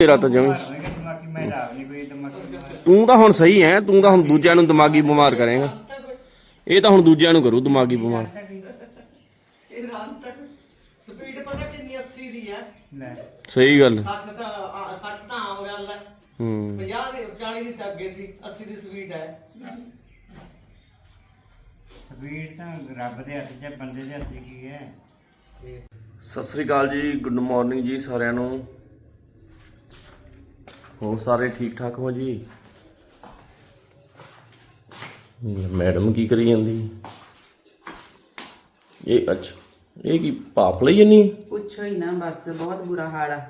ਤੇਰਾ ਤਾਂ ਜਮੀ ਤੂੰ ਤਾਂ ਹੁਣ ਸਹੀ ਹੈ ਤੂੰ ਤਾਂ ਹੁਣ ਦੂਜਿਆਂ ਨੂੰ ਦਿਮਾਗੀ ਬਿਮਾਰ ਕਰੇਗਾ। ਇਹ ਤਾਂ ਹੁਣ ਦੂਜਿਆਂ ਨੂੰ ਕਰੂ ਦਿਮਾਗੀ ਬਿਮਾਰ। ਇਹ ਰਾਂ ਤੱਕ ਸਪੀਡ ਪਤਾ ਕਿੰਨੀ 80 ਦੀ ਹੈ ਲੈ ਸਹੀ ਗੱਲ। 60 ਤਾਂ 60 ਤਾਂ ਆਮ ਗੱਲ ਹੈ ਹੂੰ 50 ਦੀ 40 ਦੀ ਤਾਂ ਅੱਗੇ ਸੀ 80 ਦੀ ਸਪੀਡ ਹੈ ਸਪੀਡ ਤਾਂ ਰੱਬ ਦੇ ਹੱਥ 'ਚ ਬੰਦੇ ਦੇ ਹੱਥ ਕੀ ਹੈ ਸਤਿ ਸ੍ਰੀ ਅਕਾਲ ਜੀ, ਗੁੱਡ ਮਾਰਨਿੰਗ ਜੀ ਸਾਰਿਆਂ ਨੂੰ। ਹੋ ਸਾਰੇ ਠੀਕ ਠਾਕ ਹੋ ਜੀ? ਮੈਡਮ ਕੀ ਕਰੀ ਜਾਂਦੀ? ਇਹ ਅੱਛਾ ਇਹ ਕੀ ਭਾਪ ਲਈ ਜੰਨੀ ਪੁੱਛੋ ਹੀ ਨਾ ਬਸ ਬਹੁਤ ਬੁਰਾ ਹਾਲ ਆ।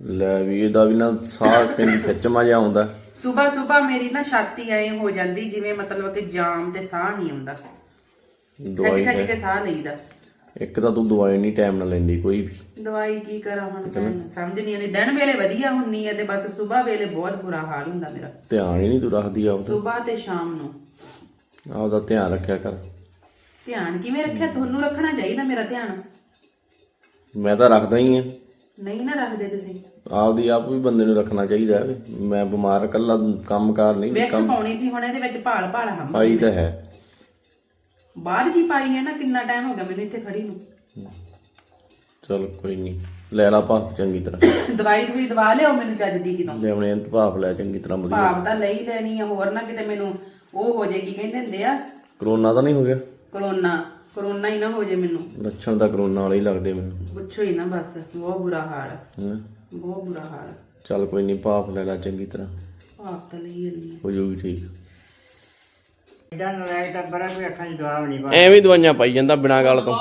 ਲੈ ਵੀ ਇਹਦਾ ਵੀ ਨਾ ਸਾਹ ਕਿੰਨੀ ਖਿੱਚਮਾ ਜਿਹਾ ਆਉਂਦਾ। ਸਵੇਰ ਸਵੇਰ ਮੇਰੀ ਨਾ ਛਾਤੀ ਐ ਹੋ ਜਾਂਦੀ ਜਿਵੇਂ ਮਤਲਬ ਕਿ ਜਾਮ ਤੇ ਸਾਹ ਨਹੀਂ ਆਉਂਦਾ। ਦਵਾਈ ਹੈ। ਕੇ ਸਾਹ ਲਈਦਾ। ਇੱਕ ਤਾਂ ਤੂੰ ਦਵਾਈ ਨਹੀਂ ਟਾਈਮ ਨਾਲ ਲੈਂਦੀ ਕੋਈ ਵੀ। ਦਵਾਈ ਕੀ ਕਰਾਂ ਹੁਣ ਮੈਂ ਸਮਝ ਨਹੀਂ ਆਉਂਦੀ। ਦਿਨ ਵੇਲੇ ਵਧੀਆ ਹੁੰਨੀ ਐ ਤੇ ਬਸ ਸਵੇਰ ਵੇਲੇ ਬਹੁਤ ਬੁਰਾ ਹਾਲ ਹੁੰਦਾ ਮੇਰਾ। ਧਿਆਨ ਹੀ ਨਹੀਂ ਤੂੰ ਰੱਖਦੀ ਆਪਦਾ ਸਵੇਰ ਤੇ ਸ਼ਾਮ ਨੂੰ। ਆਪਦਾ ਧਿਆਨ ਰੱਖਿਆ ਕਰ। ਧਿਆਨ ਕਿਵੇਂ ਰੱਖਿਆ? ਤੁਹਾਨੂੰ ਰੱਖਣਾ ਚਾਹੀਦਾ ਮੇਰਾ ਧਿਆਨ। ਮੈਂ ਤਾਂ ਰੱਖਦਾ ਹੀ ਆ। ਨਹੀਂ ਨਾ ਰੱਖਦੇ ਤੁਸੀਂ। ਆਪਦੀ ਆਪ ਵੀ ਬੰਦੇ ਨੂੰ ਰੱਖਣਾ ਚਾਹੀਦਾ ਹੈ ਮੈਂ ਬਿਮਾਰ ਇਕੱਲਾ ਕੰਮਕਾਰ ਨਹੀਂ ਵੈਕਸ ਕੰਮ ਪਾਉਣੀ ਸੀ ਹੁਣ ਇਹਦੇ ਵਿੱਚ ਭਾਲ ਭਾਲ ਹਮ ਪਾਈ ਤਾਂ ਹੈ। ਬਾਅਦ ਜੀ ਪਾਈ ਹੈ ਨਾ ਕਿੰਨਾ ਟਾਈਮ ਹੋ ਗਿਆ ਮੈਨੂੰ ਇੱਥੇ ਖੜੀ ਨੂੰ। ਚਲ ਕੋਈ ਨਹੀਂ ਲੈ ਲਾ ਭਾਫ ਚੰਗੀ ਤਰ੍ਹਾਂ। ਦਵਾਈ ਦਵਾਈ ਦਵਾ ਲਿਓ ਮੈਨੂੰ ਚੱਜ ਦੀ ਕਿਤੋਂ। ਲੈ ਆਪਣੇ ਭਾਫ ਲੈ ਚੰਗੀ ਤਰ੍ਹਾਂ ਵਧੀਆ। ਭਾਵ ਤਾਂ ਲਈ ਲੈਣੀ ਆ ਹੋਰ ਨਾ ਕਿਤੇ ਮੈਨੂੰ ਉਹ ਹੋ ਜਾਏ ਕੀ ਕਹਿੰਦੇ ਹੁੰਦੇ ਆ? ਕਰੋਨਾ ਤਾਂ ਨਹੀਂ ਹੋ ਗਿਆ? ਕਰੋਨਾ ਕਰੋਨਾ ਹੀ ਨਾ ਹੋ ਜਾਏ ਮੈਨੂੰ। ਲੱਛਣ ਤਾਂ ਕਰੋਨਾ ਵਾਲੇ ਹੀ ਲੱਗਦੇ ਮੈਨੂੰ। ਪੁੱਛੋ ਹੀ ਨਾ ਬਸ ਬਹੁਤ ਬੁਰਾ ਹਾਲ। ਆ, ਹੈਂ। ਬਹੁਤ ਬੁਰਾ ਹਾਲ। ਚੱਲ ਕੋਈ ਨਹੀਂ ਭਾਫ ਲੈ ਲੈ ਚੰਗੀ ਤਰ੍ਹਾਂ। ਭਾਵ ਤਾਂ ਲਈ ਜਾਂਦੀ ਹੋ ਜਾਊਗੀ ਠੀਕ। ਇਹਦਾ ਨਲਾਇਕ ਟੱਬਰ ਹੈ ਕੋਈ ਅੱਖਾਂ 'ਚ ਦਵਾ ਵੀ ਨਹੀਂ ਪਾ ਐਵੇਂ ਹੀ ਦਵਾਈਆਂ ਪਾਈ ਜਾਂਦਾ ਬਿਨਾਂ ਗੱਲ ਤੋਂ।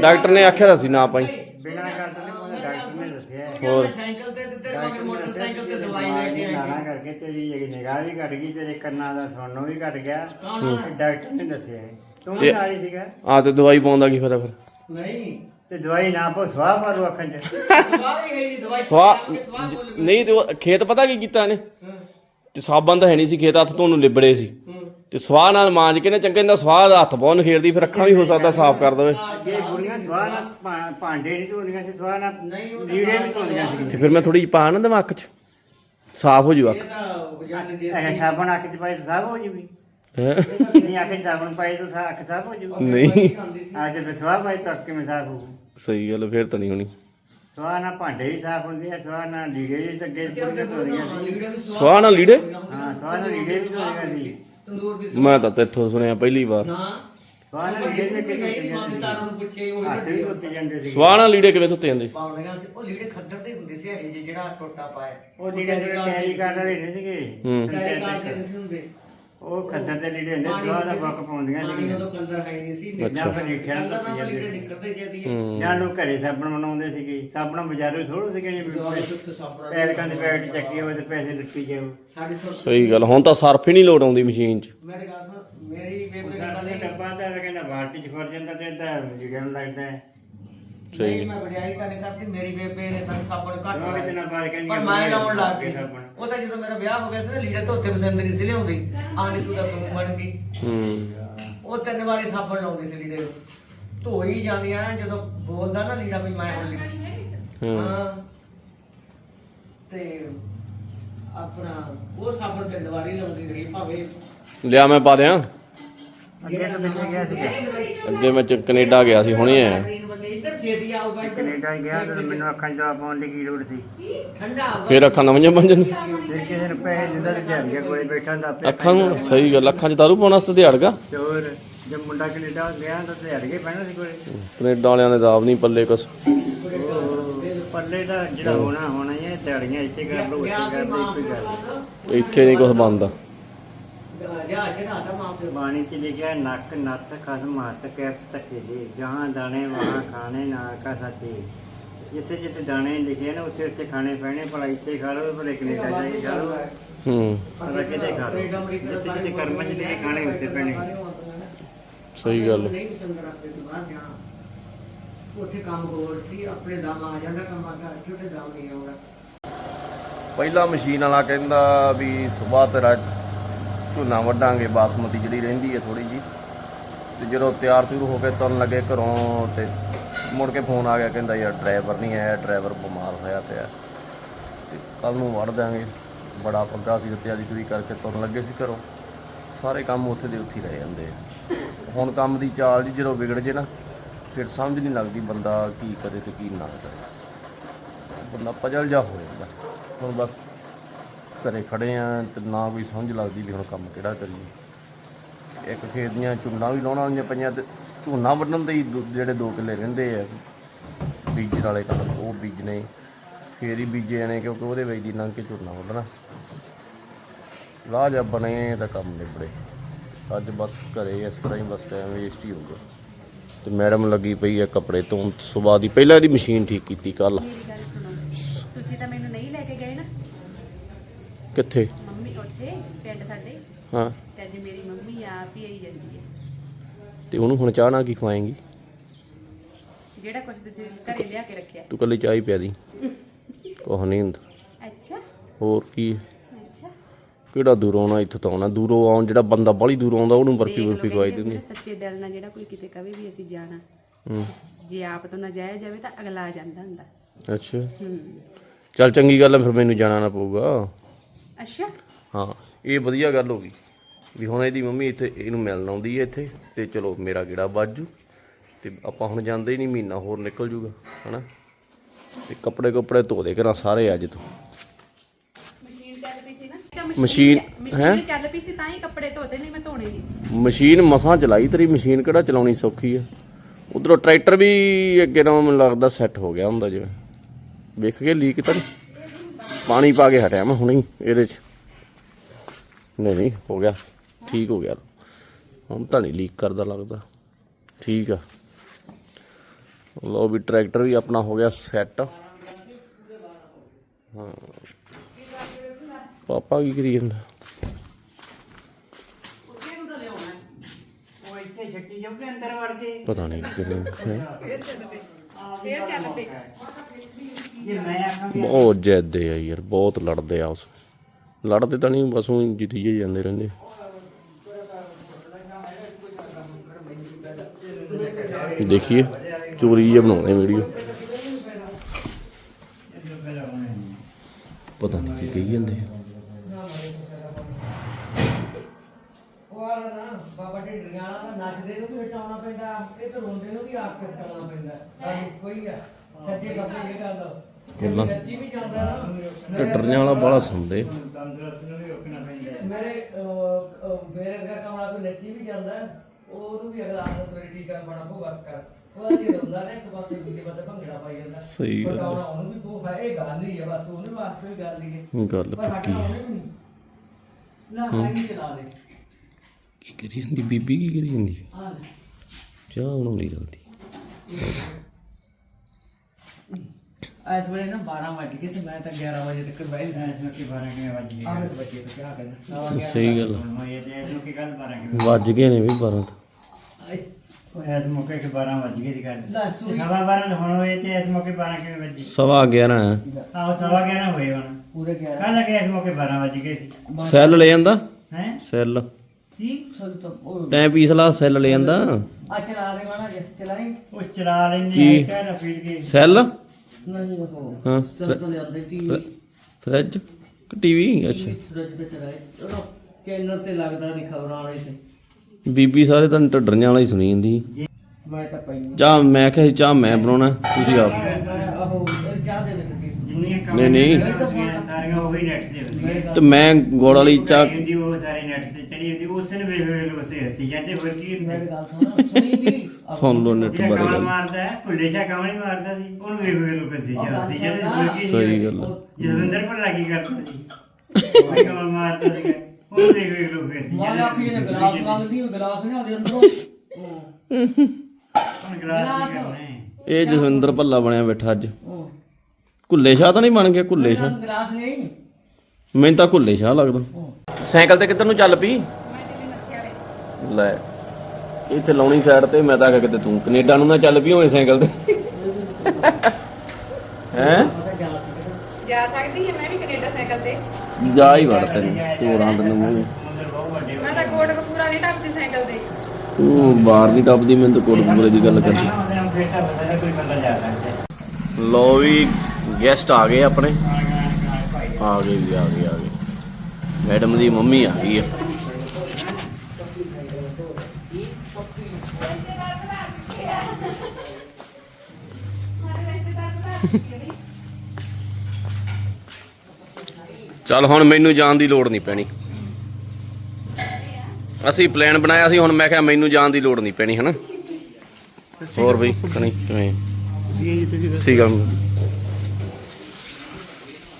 ਡਾਕਟਰ ਨੇ ਆਖਿਆ ਤਾਂ ਸੀ ਨਾ ਪਾਈ। ਬਿਨਾਂ ਗੱਲ ਤੋਂ ਨਹੀਂ ਉਹਦਾ ਡਾਕਟਰ ਨੇ ਦੱਸਿਆ। ਹੈ। ਹੋਰ ਸਾਈਕਲ ਤੇ ਤੇ ਤੇਰੇ ਡਾਕਟਰ ਮਗਰ ਨੇ ਦੱਸਿਆ ਮੋਟਰਸਾਈਕਲ ਤੇ ਤੇਰੇ ਦਵਾਈ ਦਿਮਾਗ ਲੈ ਕੇ ਦੀ ਆਈ। ਨਾੜਾਂ ਕਰਕੇ ਤੇਰੀ ਜਿਹੜੀ ਨਿਗਾਹ ਵੀ ਘਟ ਗਈ ਤੇਰੇ ਕੰਨਾਂ ਦਾ ਸੁਣਨੋਂ ਵੀ ਘਟ ਗਿਆ। ਇਹ ਡਾਕਟਰ ਨੇ ਦੱਸਿਆ ਹੈ। ਤੂੰ ਵੀ ਨਾਲ ਹੀ ਸੀਗਾ। ਆ ਤੇ ਦਵਾਈ ਪਾਉਂਦਾ ਕੀ ਫਾਇਦਾ ਫਿਰ? ਨਹੀਂ। ਤੇ ਦਵਾਈ ਨਾ ਪੋ ਸਵਾਹ ਮਾਰੂ ਅੱਖਾਂ 'ਚ। ਸਵਾਹ ਹੀ ਗਈ ਦਵਾਈ ਸਵਾ ਸਵਾਹ ਨਹੀਂ ਤੇ ਉਹ ਖੇਤ ਪਤਾ ਕੀ ਕੀਤਾ ਇਹਨੇ? ਤੇ ਸਾਬਣ ਤਾਂ ਹੈ ਨਹੀਂ ਸੀ ਖੇਤ ਹੱਥ ਤੋਂ ਨੂੰ ਲਿਬੜੇ ਸੀ। ਤੇ ਸਵਾਹ ਨਾਲ ਮਾਂਜ ਕੇ ਨੇ ਚੰਗੇ ਹੁੰਦਾ ਸਵਾਹ ਦਾ ਹੱਥ ਬਹੁਤ ਨਖੇੜਦੀ ਫਿਰ ਅੱਖਾਂ ਵੀ ਹੋ ਸਕਦਾ ਸਾਫ਼ ਕਰ ਦੇਵੇ। ਅੱਗੇ ਬੁੜੀਆਂ ਸਵਾਹ ਨਾਲ ਭਾ- ਭਾਂਡੇ ਨਹੀਂ ਧੋਂਦੀਆਂ ਸੀ ਸਵਾਹ ਨਾਲ ਲੀੜੇ ਵੀ ਧੋਂਦੀਆਂ ਸੀ। ਤੇ ਫਿਰ ਮੈਂ ਥੋੜੀ ਜਿਹੀ ਪਾ ਨਾ ਦੇਵਾਂ ਅੱਖ 'ਚ ਸਾਫ਼ ਹੋ ਜੂ ਅੱਖ। ਇਹ ਤਾਂ ਹੋ ਜਾਂਦੀ ਦੀ ਇਹ ਸਾਬਣ ਅੱਖ 'ਚ ਪਾਏ ਤਾਂ ਸਾਫ਼ ਹੋ ਜੂਗੀ। ਹੈਂ? ਨਹੀਂ ਅੱਖ 'ਚ ਸਾਬਣ ਪਾਏ ਤਾਂ ਸਾ- ਅੱਖ ਸਾਫ਼ ਹੋ ਜੂਗੀ। ਨਹੀਂ। ਆ ਜੇ ਸਵਾਹ ਪਾਏ ਤਾਂ ਅੱਖ ਕਿਵੇਂ ਸਾਫ਼ ਹੋਊ ਸਹੀ ਗੱਲ ਫਿਰ ਤਾਂ ਨਹੀਂ ਹੋਣੀ। ਸਵਾਹ ਨਾਲ ਭਾਂਡੇ ਵੀ ਸਾਫ਼ ਹੁੰਦੇ ਆ ਸਵਾਹ ਨਾਲ ਲੀੜੇ ਵੀ ਅੱਗੇ ਬੁੜੀਆਂ ਧੋਂਦੀਆਂ ਸੀ। ਸਵਾਹ ਨਾਲ ਲੀੜੇ? ਹਾਂ ਸਵਾਹ ਨਾਲ ਲੀੜੇ ਵੀ ਧੋਂਦੀਆਂ ਸੀ। ਤੰਦੂਰ ਦੀ ਮੈਂ ਤਾਂ ਤੇਥੋਂ ਸੁਣਿਆ ਪਹਿਲੀ ਵਾਰ। ਨਾ। ਸਵਾਹ ਨਾਲ ਲੀੜੇ ਵੀ ਅੱਗੇ ਧੋਤੇ ਜਾਂਦੇ ਤਾਰਾਂ ਨੂੰ ਪੁੱਛੇ ਉਹ ਸੀ ਹੱਥ ਵੀ ਧੋਤੇ ਜਾਂਦੇ ਸੀ। ਸਵਾਹ ਨਾਲ ਲੀੜੇ ਕਿਵੇਂ ਧੁੱਤੇ ਜਾਂਦੇ? ਪਾਉਂਦੀਆਂ ਸੀ। ਉਹ ਲੀੜੇ ਖੱਦਰ ਦੇ ਹੁੰਦੇ ਸੀ ਇਹ ਜਿਹੇ ਜਿਹੜਾ ਟੋਟਾ ਪਾਇਆ। ਉਹ ਲੀੜੇ ਜਿਹੜੇ ਟੈਰੀ ਕਾਰਡ ਵਾਲੇ ਨਹੀਂ ਸੀਗੇ? ਹੂੰ। ਟੈਰੀ ਕਾਰਡ ਦੇ ਸਿੰਥੈਟਿਕ। ਨਹੀਂ ਸੀ ਹੁੰਦੇ। ਉਹ ਖੱਦਰ ਦੇ ਲੀੜੇ ਹੁੰਦੇ ਸਵਾਹ ਦਾ ਫੱਕ ਪਾਉਂਦੀਆਂ ਸੀਗੀਆਂ ਉਦੋਂ ਕਲਰ ਹੈ ਨਹੀਂ ਸੀ ਜਾਂ ਫਿਰ ਰੀਠਿਆਂ ਕਲਰ ਧੋਤੇ ਜਾਂਦੇ ਸੀ ਨਿਕਲਦੇ ਜਾਂਦੀ ਹੂੰ। ਜਾਂ ਲੋਕ ਘਰੇ ਸਾਬਣ ਬਣਾਉਂਦੇ ਸੀਗੇ। ਸਾਬਣ ਬਾਜ਼ਾਰੋਂ ਥੋੜੋ ਸੀਗੇ ਜੀ ਪੈਕਟਾਂ ਦੇ ਪੈਕਟ ਚੱਕੀ ਹੋਏ ਤੇ ਪੈਸੇ ਲੁੱਟੀ ਜਾਓ। ਸਹੀ ਗੱਲ ਹੁਣ ਤਾਂ ਸਰਫ ਹੀ ਨਹੀਂ ਲੋੜ ਆਉਂਦੀ ਮਸ਼ੀਨ 'ਚ। ਮੇਰੇ ਗੱਲ ਸੁਣ ਮੇਰੀ ਬੇਬੇ ਦੀ ਡੱਬਾ ਤਾਂ ਕਹਿੰਦਾ ਬਾਲਟੀ ਚ ਖੁਰ ਜਾਂਦਾ ਤੇ ਤਾਂ ਨੂੰ ਲੱਗਦਾ ਹੈ ਨਹੀਂ ਮੈਂ ਵਡਿਆਈ ਤਾਂ ਨਹੀਂ ਕਰਦੀ ਮੇਰੀ ਬੇਬੇ ਨੇ ਤਾਂ ਸਾਬਣ ਘੱਟ ਦੋ ਲਾਇਆ। ਦਿਨਾਂ ਬਾਅਦ ਕਹਿੰਦੀ ਪਰ ਮੈਂ ਲਾਉਣ ਲੱਗ ਗਈ। ਸਾਬਣ। ਉਹ ਤਾਂ ਜਦੋਂ ਮੇਰਾ ਵਿਆਹ ਹੋ ਗਿਆ ਸੀ ਨਾ ਲੀੜੇ ਧੋਤੇ ਪਸੰਦ ਨਹੀਂ ਸੀ ਲਿਆਉਂਦੀ। ਆਂਦੀ ਤੂੰ ਤਾਂ ਸੁਣ ਬਣ ਗਈ। ਹੂੰ। ਉਹ ਤਿੰਨ ਵਾਰੀ ਸਾਬਣ ਲਾਉਂਦੀ ਸੀ ਲੀੜੇ ਨੂੰ। ਧੋ ਹੀ ਜਾਂਦੀਆਂ ਜਦੋਂ ਬੋਲਦਾ ਨਾ ਲੀੜਾ ਵੀ ਮੈਂ ਹੋਲੀ ਹੂੰ। ਹਾਂ। ਤੇ ਆਪਣਾ ਉਹ ਸਾਬਣ ਤਿੰਨ ਵਾਰੀ ਲਾਉਂਦੀ ਰਹੀ ਭਾਵੇਂ ਲਿਆ ਮੈਂ ਪਾ ਦਿਆਂ? ਅੱਗੇ ਤਾਂ ਪਿੱਛੇ ਗਿਆ ਸੀਗਾ। ਅੱਗੇ ਮੈਂ ਚ- ਕੈਨੇਡਾ ਗਿਆ ਸੀ ਹੁਣੇ ਆਇਆ। ਇੱਧਰ ਛੇਤੀ ਆਊਗਾ ਇੱਧਰ ਕੈਨੇਡਾ ਗਿਆ ਤਾਂ ਮੈਨੂੰ ਅੱਖਾਂ 'ਚ ਆ ਪਾਉਣ ਦੀ ਕੀ ਲੋੜ ਸੀ। ਠੰਡਾ ਆਊਗਾ ਫਿਰ ਅੱਖਾਂ ਨਵੀਆਂ ਬਣ ਜਾਂਦੀਆਂ। ਫਿਰ ਕਿਸੇ ਨੂੰ ਪੈਸੇ ਦਿੰਦਾ ਤੇ ਝੜ ਗਿਆ ਕੋਲੇ ਬੈਠਾ ਹੁੰਦਾ ਆਪੇ ਅੱਖਾਂ ਨੂੰ ਸਹੀ ਗੱਲ ਅੱਖਾਂ 'ਚ ਦਾਰੂ ਪਾਉਣ ਵਾਸਤੇ ਤੇ ਹੋਰ ਜੇ ਮੁੰਡਾ ਕੈਨੇਡਾ ਗਿਆ ਤਾਂ ਝੜ ਕੇ ਪੈਣਾ ਸੀ ਕੋਲੇ ਕੈਨੇਡਾ ਵਾਲਿਆਂ ਦੇ ਦਾਬ ਨਹੀਂ ਪੱਲੇ ਕੁਛ। ਉਹ ਪੱਲੇ ਦਾ ਜਿਹੜਾ ਹੋਣਾ ਹੋਣਾ ਹੀ ਹੈ ਦਿਹਾੜੀਆਂ ਇੱਥੇ ਕਰ ਲਓ ਇੱਥੇ ਕਰ ਲਓ ਇੱਥੇ ਕਰ ਲਓ। ਇੱਥੇ ਨਹੀਂ ਕੁਝ ਬਣਦਾ। ਤਾਂ ਬਾਣੀ ਚ ਲਿਖਿਆ ਨੱਕ ਨੱਥ ਖਸਮ ਹੱਥ ਕੈਤ ਤੱਕੇ ਦੇ ਜਹਾਂ ਦਾਣੇ ਵਹਾਂ ਖਾਣੇ ਨਾ ਕਾ ਸਾਥੀ ਜਿੱਥੇ ਜਿੱਥੇ ਦਾਣੇ ਲਿਖੇ ਨਾ ਉੱਥੇ ਉੱਥੇ ਖਾਣੇ ਪੈਣੇ ਭਲਾ ਇੱਥੇ ਖਾ ਲਓ ਭਲੇ ਕੈਨੇਡਾ ਜਾ ਕੇ ਖਾ ਲਓ। ਹੂੰ। ਭਲਾ ਕਿਤੇ ਖਾ ਲਓ। ਜਿੱਥੇ ਜਿੱਥੇ ਕਰਮਾਂ ਚ ਲਿਖੇ ਖਾਣੇ ਉੱਥੇ ਪੈਣੇ। ਸਹੀ ਗੱਲ ਨਹੀਂ ਸੰਦਰ ਆਪਣੇ ਤੋਂ ਬਾਹਰ ਜਾਣਾ ਉੱਥੇ ਕੰਮ ਹੋਰ ਸੀ ਆਪਣੇ ਦਮ ਆ ਜਾਂਦਾ ਕੰਮ ਆ ਗਿਆ ਛੋਟੇ ਦਮ ਨਹੀਂ ਆਉਂਦਾ। ਪਹਿਲਾ ਮਸ਼ੀਨ ਵਾਲਾ ਕਹਿੰਦਾ ਵੀ ਸਵੇਰ ਤੇਰਾ ਝੋਨਾ ਵੱਢਾਂਗੇ, ਬਾਸਮਤੀ ਜਿਹੜੀ ਰਹਿੰਦੀ ਹੈ ਥੋੜੀ ਜੀ ਤੇ ਜਦੋਂ ਤਿਆਰ ਤਿਉਰ ਹੋ ਕੇ ਤੁਰਨ ਲੱਗੇ ਘਰੋਂ ਤੇ ਮੁੜ ਕੇ ਫੋਨ ਆ ਗਿਆ, ਕਹਿੰਦਾ ਯਾਰ ਡਰਾਈਵਰ ਨਹੀਂ ਆਇਆ, ਡਰਾਈਵਰ ਬਿਮਾਰ ਹੋਇਆ ਪਿਆ। ਕੱਲ ਨੂੰ ਵੜ ਦਾਂਗੇ ਬੜਾ ਪੱਗਾ ਸੀ ਤਿਆਰੀ ਤੁਰੀ ਕਰਕੇ ਤੁਰਨ ਲੱਗੇ ਸੀ ਘਰੋਂ। ਸਾਰੇ ਕੰਮ ਉੱਥੇ ਦੇ ਉੱਥੇ ਰਹਿ ਜਾਂਦੇ ਆ। ਹੁਣ ਕੰਮ ਦੀ ਚਾਲ ਜੀ ਜਦੋਂ ਵਿਗੜ ਜੇ ਨਾ, ਫਿਰ ਸਮਝ ਨਹੀਂ ਲੱਗਦੀ ਬੰਦਾ ਕੀ ਕਰੇ ਤੇ ਕੀ ਨਾ ਕਰੇ। ਬੰਦਾ ਪਜਲ ਜਾ ਹੋ ਜਾਂਦਾ। ਹੁਣ ਬਸ ਘਰੇ ਖੜੇ ਆ ਤੇ ਨਾ ਕੋਈ ਸਮਝ ਲੱਗਦੀ ਵੀ ਹੁਣ ਕੰਮ ਕਿਹੜਾ ਕਰੀਏ। ਇੱਕ ਖੇਤ ਦੀਆਂ ਝੁੰਡਾਂ ਵੀ ਲਾਉਣਾ ਹੁੰਦੀਆਂ ਪਈਆਂ ਤੇ ਝੋਨਾ ਵੱਢਣ ਦੇ ਜਿਹੜੇ ਦੋ- ਕਿੱਲੇ ਰਹਿੰਦੇ ਆ। ਬੀਜਣ ਵਾਲੇ ਕੰਮ ਉਹ ਬੀਜਣੇ, ਫੇਰ ਹੀ ਬੀਜੇ ਜਾਣੇ ਕਿਉਂਕਿ ਉਹਦੇ ਵਿੱਚ ਦੀ ਲੰਘ ਕੇ ਝੋਨਾ ਵੱਢਣਾ। ਰਾਹ ਜਾ ਬਣੇ ਤਾਂ ਕੰਮ ਨਿਬੜੇ। ਅੱਜ ਬਸ ਘਰੇ ਇਸ ਤਰ੍ਹਾਂ ਹੀ ਬਸ ਟਾਈਮ ਵੇਸਟ ਹੀ ਹੋ ਗਿਆ। ਤੇ ਮੈਡਮ ਲੱਗੀ ਪਈ ਆ ਕੱਪੜੇ ਧੋਣ। ਸਵੇਰ ਦੀ ਪਹਿਲਾਂ ਦੀ ਮਸ਼ੀਨ ਠੀਕ ਕੀਤੀ ਕੱਲ ਮੇਰੀ ਗੱਲ ਸੁਣੋ ਤੁਸੀਂ ਤਾਂ ਮੈਨੂੰ ਨਹੀਂ ਲੈ ਕੇ ਗਏ ਨਾ ਕਿੱਥੇ? ਮੰਮੀ ਉੱਥੇ ਪਿੰਡ ਸਾਡੇ। ਹਾਂ। ਅੱਜ ਮੇਰੀ ਮੰਮੀ ਆਪ ਹੀ ਆਈ ਜਾਂਦੀ ਹੈ। ਤੇ ਉਹਨੂੰ ਹੁਣ ਚਾਹ ਨਾਲ ਕੀ ਖਵਾਏਂਗੀ? ਜਿਹੜਾ ਕੁਝ ਤੁਸੀਂ ਘਰੇ ਲਿਆ ਕੇ ਰੱਖਿਆ। ਤੂੰ ਕੱਲੀ ਚਾਹ ਹੀ ਪਿਆ ਦੀ। ਕੁਛ ਨਹੀਂ ਹੁੰਦਾ। ਅੱਛਾ। ਹੋਰ ਕੀ? ਹੈ? ਅੱਛਾ। ਕਿਹੜਾ ਦੂਰੋਂ ਆਉਣਾ ਇੱਥੋਂ ਤਾਂ ਆਉਣਾ। ਦੂਰੋਂ ਆਉਣ ਜਿਹੜਾ ਬੰਦਾ ਬਾਹਲੀ ਦੂਰੋਂ ਆਉਂਦਾ ਉਹਨੂੰ ਬਰਫੀ ਬਰਫੀ ਖਵਾਈ ਕਹਿੰਦੇ ਦਿੰਦੀ। ਸੱਚੇ ਦਿਲ ਨਾਲ ਜਿਹੜਾ ਕੋਈ ਕਿਤੇ ਕਵੇ ਵੀ ਅਸੀਂ ਜਾਣਾ। ਹੂੰ। ਜੇ ਆਪ ਤੋਂ ਨਾ ਜਾਇਆ ਜਾਵੇ ਤਾਂ ਅਗਲਾ ਆ ਜਾਂਦਾ ਹੁੰਦਾ। ਅੱਛਾ। ਹੂੰ। ਚੱਲ ਚੰਗੀ ਗੱਲ ਹੈ ਫਿਰ ਮੈਨੂੰ ਜਾਣਾ ਨਾ ਪਊਗਾ। ਅੱਛਾ। ਹਾਂ ਇਹ ਵਧੀਆ ਗੱਲ ਹੋ ਗਈ ਵੀ ਹੁਣ ਇਹਦੀ ਮੰਮੀ ਇੱਥੇ ਇਹਨੂੰ ਮਿਲਣ ਆਉਂਦੀ ਹੈ ਇੱਥੇ ਤੇ ਚਲੋ ਮੇਰਾ ਗੇੜਾ ਬਾਜੂ ਤੇ ਆਪਾਂ ਹੁਣ ਜਾਂਦੇ ਹੀ ਨਹੀਂ ਮਹੀਨਾ ਹੋਰ ਨਿਕਲ ਜੂਗਾ ਹਨਾ? ਤੇ ਕੱਪੜੇ ਕੱਪੜੇ ਧੋ ਦੇ ਕਰਾਂ ਸਾਰੇ ਅੱਜ ਤੋਂ। ਮਸ਼ੀਨ ਚੱਲ ਪਈ ਸੀ ਨਾ। ਮਸ਼ੀਨ ਮਸ਼ੀਨ ਚੱਲ ਪਈ ਸੀ ਤਾਂ ਹੀ ਕੱਪੜੇ ਧੋਤੇ ਨਹੀਂ ਮੈਂ ਧੋਣੇ ਨਹੀਂ ਸੀ। ਮਸ਼ੀਨ ਮਸਾਂ ਚਲਾਈ ਤੇਰੀ ਮਸ਼ੀਨ ਕਿਹੜਾ ਚਲਾਉਣੀ ਸੌਖੀ ਆ? ਉਧਰੋਂ ਟਰੈਕਟਰ ਵੀ ਅੱਗੇ ਨਾਲ ਮੈਨੂੰ ਲੱਗਦਾ ਸੈੱਟ ਹੋ ਗਿਆ ਹੁੰਦਾ ਜਿਵੇਂ। ਵੇਖ ਕੇ ਲੀਕ ਤਾਂ ਨਹੀਂ? ਪਾਣੀ ਪਾ ਕੇ ਹਟਿਆ ਮੈਂ ਹੁਣੇ ਹੀ ਇਹਦੇ 'ਚ। ਨਹੀਂ ਨਹੀਂ ਹੋ ਗਿਆ। ਠੀਕ ਹੋ ਗਿਆ। ਹੁਣ ਤਾਂ ਨਹੀਂ ਲੀਕ ਕਰਦਾ ਲੱਗਦਾ। ਠੀਕ ਆ। ਲੋ ਵੀ ਟਰੈਕਟਰ ਵੀ ਆਪਣਾ ਹੋ ਗਿਆ ਸੈੱਟ ਹਾਂ। ਪਾਪਾ ਕੀ ਕਰੀ ਜਾਂਦਾ? ਉਹ ਇੱਥੇ ਛੱਟੀ ਜਾਊਗੀ ਅੰਦਰ ਵੜ ਕੇ। ਪਤਾ ਨਹੀਂ ਕਿਵੇਂ ਹੈ ਫੇਰ ਚੱਲ ਪਈ। ਬਹੁਤ ਜੈਦੇ ਆ ਯਾਰ ਬਹੁਤ ਲੜਦੇ ਆ ਉਸ। ਲੜਦੇ ਤਾਂ ਨਹੀਂ ਬਸ ਉਹ ਜਿੱਤੀ ਜਿਹੇ ਜਾਂਦੇ ਰਹਿੰਦੇ। ਦੇਖੀਏ ਚੋਰੀ ਜੇ ਬਣਾਉਂਦੇ ਵੀਡੀਓ। ਪਤਾ ਨਹੀਂ ਕੀ ਕਹੀ ਜਾਂਦੇ ਆ ਉਹ ਆ ਨਾ ਬਾਬਾ ਢਿੰਡਰੀਆਂ ਵਾਲਾ ਤਾਂ ਨੱਚਦੇ ਨੂੰ ਵੀ ਹਟਾਉਣਾ ਪੈਂਦਾ ਇਹ ਤਾਂ ਰੋਂਦੇ ਨੂੰ ਵੀ ਆਪ ਹਟਾਉਣਾ ਪੈਂਦਾ ਸਾਨੂੰ ਕੋਈ ਆ ਸੱਜੇ ਪਾਸੇ ਇਹ ਵੀ ਜਾਂਦਾ ਨਾ ਟੱਟਰੀਆਂ ਵਾਲਾ ਬਾਲਾ ਸੁਣਦੇ। ਤੰਦਰੁਸਤ ਨੂੰ ਵੀ ਰੋਕਣਾ ਪੈਂਦਾ ਮੇਰੇ ਅਹ, ਅਹ, ਮੇਰੇ ਵਰਗਾ ਕਮਲਾ ਕੋਈ ਨੱਚੀ ਵੀ ਜਾਂਦਾ ਉਹਨੂੰ ਵੀ ਅਗਲਾ ਆਦਤ ਮੇਰੀ ਠੀਕ ਕਰ ਬਣਾ ਕੋ ਬਸ ਕਰ। ਉਹ ਜੀ ਰੋਂਦਾ ਨੇ ਇੱਕ ਪਾਸੇ ਦੂਜੇ ਪਾਸੇ ਭੰਗੜਾ ਪਾਈ ਜਾਂਦਾ। ਸਹੀ ਗੱਲ। ਹੈ। ਪਟਾਉਣਾ ਉਹਨੂੰ ਵੀ ਕੋ ਹੈ ਇਹ ਗੱਲ ਨਹੀਂ ਹੈ ਬਸ ਉਹਨੇ ਵਾਸਤੇ ਵੀ ਗੱਲ ਨਹੀਂ ਹੈ ਗੱਲ ਪਰ ਪੱਕੀ ਹੈ ਉਹਨੇ ਵੀ ਨਹੀਂ। ਨਾ ਹਾਈ ਚਲਾ ਦੇ। ਕੀ ਕਰੀ ਜਾਂਦੀ? ਬੀਬੀ ਕੀ ਕਰੀ ਜਾਂਦੀ। ਚਾਹ ਬਣਾਉਂਦੀ ਲੱਗਦੀ ਇਸ ਵੇਲੇ ਨਾ 12 ਵਜ ਗਏ ਸੀ ਮੈਂ ਤਾਂ 11 ਵਜੇ ਤੱਕ ਬੈਠ ਰਿਹਾ ਇਸ ਨੂੰ ਕੀ 12 ਕਿਵੇਂ ਵੱਜ ਗਏ ਆਹ ਬੱਚੇ ਤਾਂ ਕਿਆ ਕਹਿੰਦਾ ਸਹੀ ਗੱਲ ਆ। ਮੈਂ ਇਹ ਤੇ ਨੂੰ ਕੀ ਗੱਲ 12 ਕਿਵੇਂ ਵੱਜ ਗਏ ਨੇ ਵੀ 12 ਤਾਂ। ਆਏ ਉਹ ਇਸ ਮੌਕੇ ਕਿ 12 ਵੱਜ ਗਏ ਦੀ ਗੱਲ ਸਵਾ 12 ਹੁਣ ਹੋਏ ਤੇ ਇਸ ਮੌਕੇ 12 ਕਿਵੇਂ ਵੱਜੀ? ਸਵਾ 11 ਆਹੋ ਸਵਾ 11 ਹੋਏ ਹੁਣ। ਪੂਰੇ 11 ਕੱਲ ਲੱਗੇ ਇਸ ਮੌਕੇ 12 ਵੱਜ ਗਏ ਸੀ। ਸੈੱਲ ਲੈ ਜਾਂਦਾ? ਹੈ? ਸੈੱਲ। ਕੀ? ਟਾਈਮ ਪੀਸਲਾ ਸੈੱਲ ਲੈ ਜਾਂਦਾ। ਆ ਚਲਾ ਦੇ ਜੇ ਚਲਾਈ? ਉਹ ਚਲਾ ਲੈਂਦੇ ਕੀ? ਆ ਚਾਹ ਫੀਡ ਕੇ। ਸੈੱਲ? ਨਹੀਂ ਉਹ। ਹਾਂ ਚਲ ਟੀਵੀ ਫ੍ਰਿਜ ਕਿ ਟੀਵੀ ਅੱਛਾ। ਫ੍ਰਿਜ ਤੇ ਚਲਾਏ ਉਹ ਚੈਨਲ ਤੇ ਲੱਗਦਾ ਨਹੀਂ ਖਬਰਾਂ ਵਾਲੇ ਤੇ। ਬੀਬੀ ਸਾਰੇ ਤਾਂ ਢੱਡਰੀਆਂ ਵਾਲਾ ਹੀ ਸੁਣੀ ਜਾਂਦੀ। ਮੈਂ ਤਾਂ ਪਈ ਚਾਹ ਮੈਂ ਕਿਹਾ ਸੀ ਚਾਹ ਮੈਂ ਬਣਾਉਣਾ ਤੁਸੀਂ ਆਪ ਮੈਂ ਆਹੋ ਇਹ ਚਾਹ ਦੇ ਦੇ ਦਿੱਤੀ ਜਿੰਨੀਆਂ ਨਹੀਂ, ਨਹੀਂ। ਸਾਰੀਆਂ ਉਹੀ ਨੈਟ ਤੇ ਹੁੰਦੀਆਂ। ਤੇ ਮੈਂ ਗੁੜ ਵਾਲੀ ਚਾਹ ਹੁੰਦੀ ਉਹ ਸਾਰੇ ਨੈਟ ਤੇ ਚੜੀ ਹੁੰਦੀ ਉਸ ਨੂੰ ਵੇਖ ਵੇਖ ਉਸੇ ਹੱਸੀ ਜਾਂਦੇ ਹੋਰ ਕੀ ਹੁੰਦਾ? ਮੇਰੀ ਗੱਲ ਸੁਣ ਸੁਣੀ ਵੀ ਸੁਣ ਲਓ ਨੈਟ ਜਿਹੜਾ ਬਾਰੇ ਕਮਲ ਗੱਲ। ਮਾਰਦਾ ਹੈ ਭੁੱਲੇ ਸ਼ਾ ਕਮਲ ਹੀ ਮਾਰਦਾ ਸੀ ਉਹਨੂੰ ਵੇਖ ਵੇਖ ਲੋਕ ਹੱਸੀ ਜਾਂਦੇ ਹੱਸੀ ਜਾਂਦੇ ਹੋਰ ਕੀ ਸਹੀ ਗੱਲ ਆ। ਜਸਵਿੰਦਰ ਪਰ ਲੱਗੀ ਕਰਦਾ ਸੀ? ਉਹ ਕਮਲ ਮਾਰਦਾ ਸੀ ਉਹਨੂੰ ਵੇਖ ਵੇਖ ਲੋਕ ਹੱਸੀ ਮੈਂ ਜਾਂਦੇ ਆਖੀ ਨੇ ਗਲਾਸ ਮੰਗਦੀ ਉਹ ਗਲਾਸ ਨਹੀਂ ਆਉਂਦੇ ਅੰਦਰੋਂ। ਉਹ। ਹੁਣ ਗਲਾਸ ਨਹੀਂ ਕਰਨਾ ਹੈ? ਇਹ ਜਸਵਿੰਦਰ ਭੱਲਾ ਬਣਿਆ ਬੈਠਾ ਅੱਜ। ਕੁੱਲੇ ਸ਼ਾਹ ਤਾਂ ਨਹੀਂ ਬਣ ਗਿਆ ਕੁੱਲੇ ਸ਼ਾਹ। ਗਲਾਸ ਨਹੀਂ। ਮੈਨੂੰ ਤਾਂ ਕੁੱਲੇ ਸ਼ਾਹ ਲੱਗਦਾ। ਸਾਈਕਲ ਤੇ ਕਿੱਧਰ ਨੂੰ ਚੱਲ ਪਈ? ਲੈ ਇੱਥੇ ਲਾਉਣੀ ਸਾਈਡ ਤੇ ਮੈਂ ਤਾਂ ਆਖਿਆ ਕਿਤੇ ਤੂੰ ਕੈਨੇਡਾ ਨੂੰ ਨਾ ਚੱਲ ਪਈ ਹੋਏ ਸਾਈਕਲ ਤੇ। ਹੈ? ਜਾ ਸਕਦੀ ਹੈ ਮੈਂ ਵੀ ਕੈਨੇਡਾ ਸਾਈਕਲ ਤੇ। ਜਾ ਹੀ ਵੜ ਤੈਨੂੰ ਤੋਰਾਂ ਤੈਨੂੰ ਮੂੰਹ ਮੰਦਰ ਬਹੁਤ ਵੱਡੇ ਮੈਂ ਤਾਂ ਕੋਟ ਕਪੂਰਾ ਨਹੀਂ ਟੱਪਦੀ ਸਾਈਕਲ ਤੇ। ਤੂੰ ਬਾਹਰ ਨਹੀਂ ਟੱਪਦੀ ਮੈਨੂੰ ਤਾਂ ਕੋਟਪੂਰੇ ਦੀ ਗੱਲ ਕਰਦੀ ਲੋ ਵੀ ਗੈਸਟ ਆ ਗਏ ਆਪਣੇ। ਆ ਗਏ ਜੀ ਆ ਗਏ ਆ ਗਏ। ਮੈਡਮ ਦੀ ਮੰਮੀ ਆ ਗਈ ਆ। ਚੱਲ ਹੁਣ ਮੈਨੂੰ ਜਾਣ ਦੀ ਲੋੜ ਨਹੀਂ ਪੈਣੀ। ਅਸੀਂ ਪਲਾਨ ਬਣਾਇਆ ਸੀ ਹੁਣ ਮੈਂ ਕਿਹਾ ਮੈਨੂੰ ਜਾਣ ਦੀ ਲੋੜ ਨਹੀਂ ਪੈਣੀ ਹਨਾ? ਹੋਰ ਬਈ ਸਣੀ ਕਿਵੇਂ? ਸਹੀ ਗੱਲ।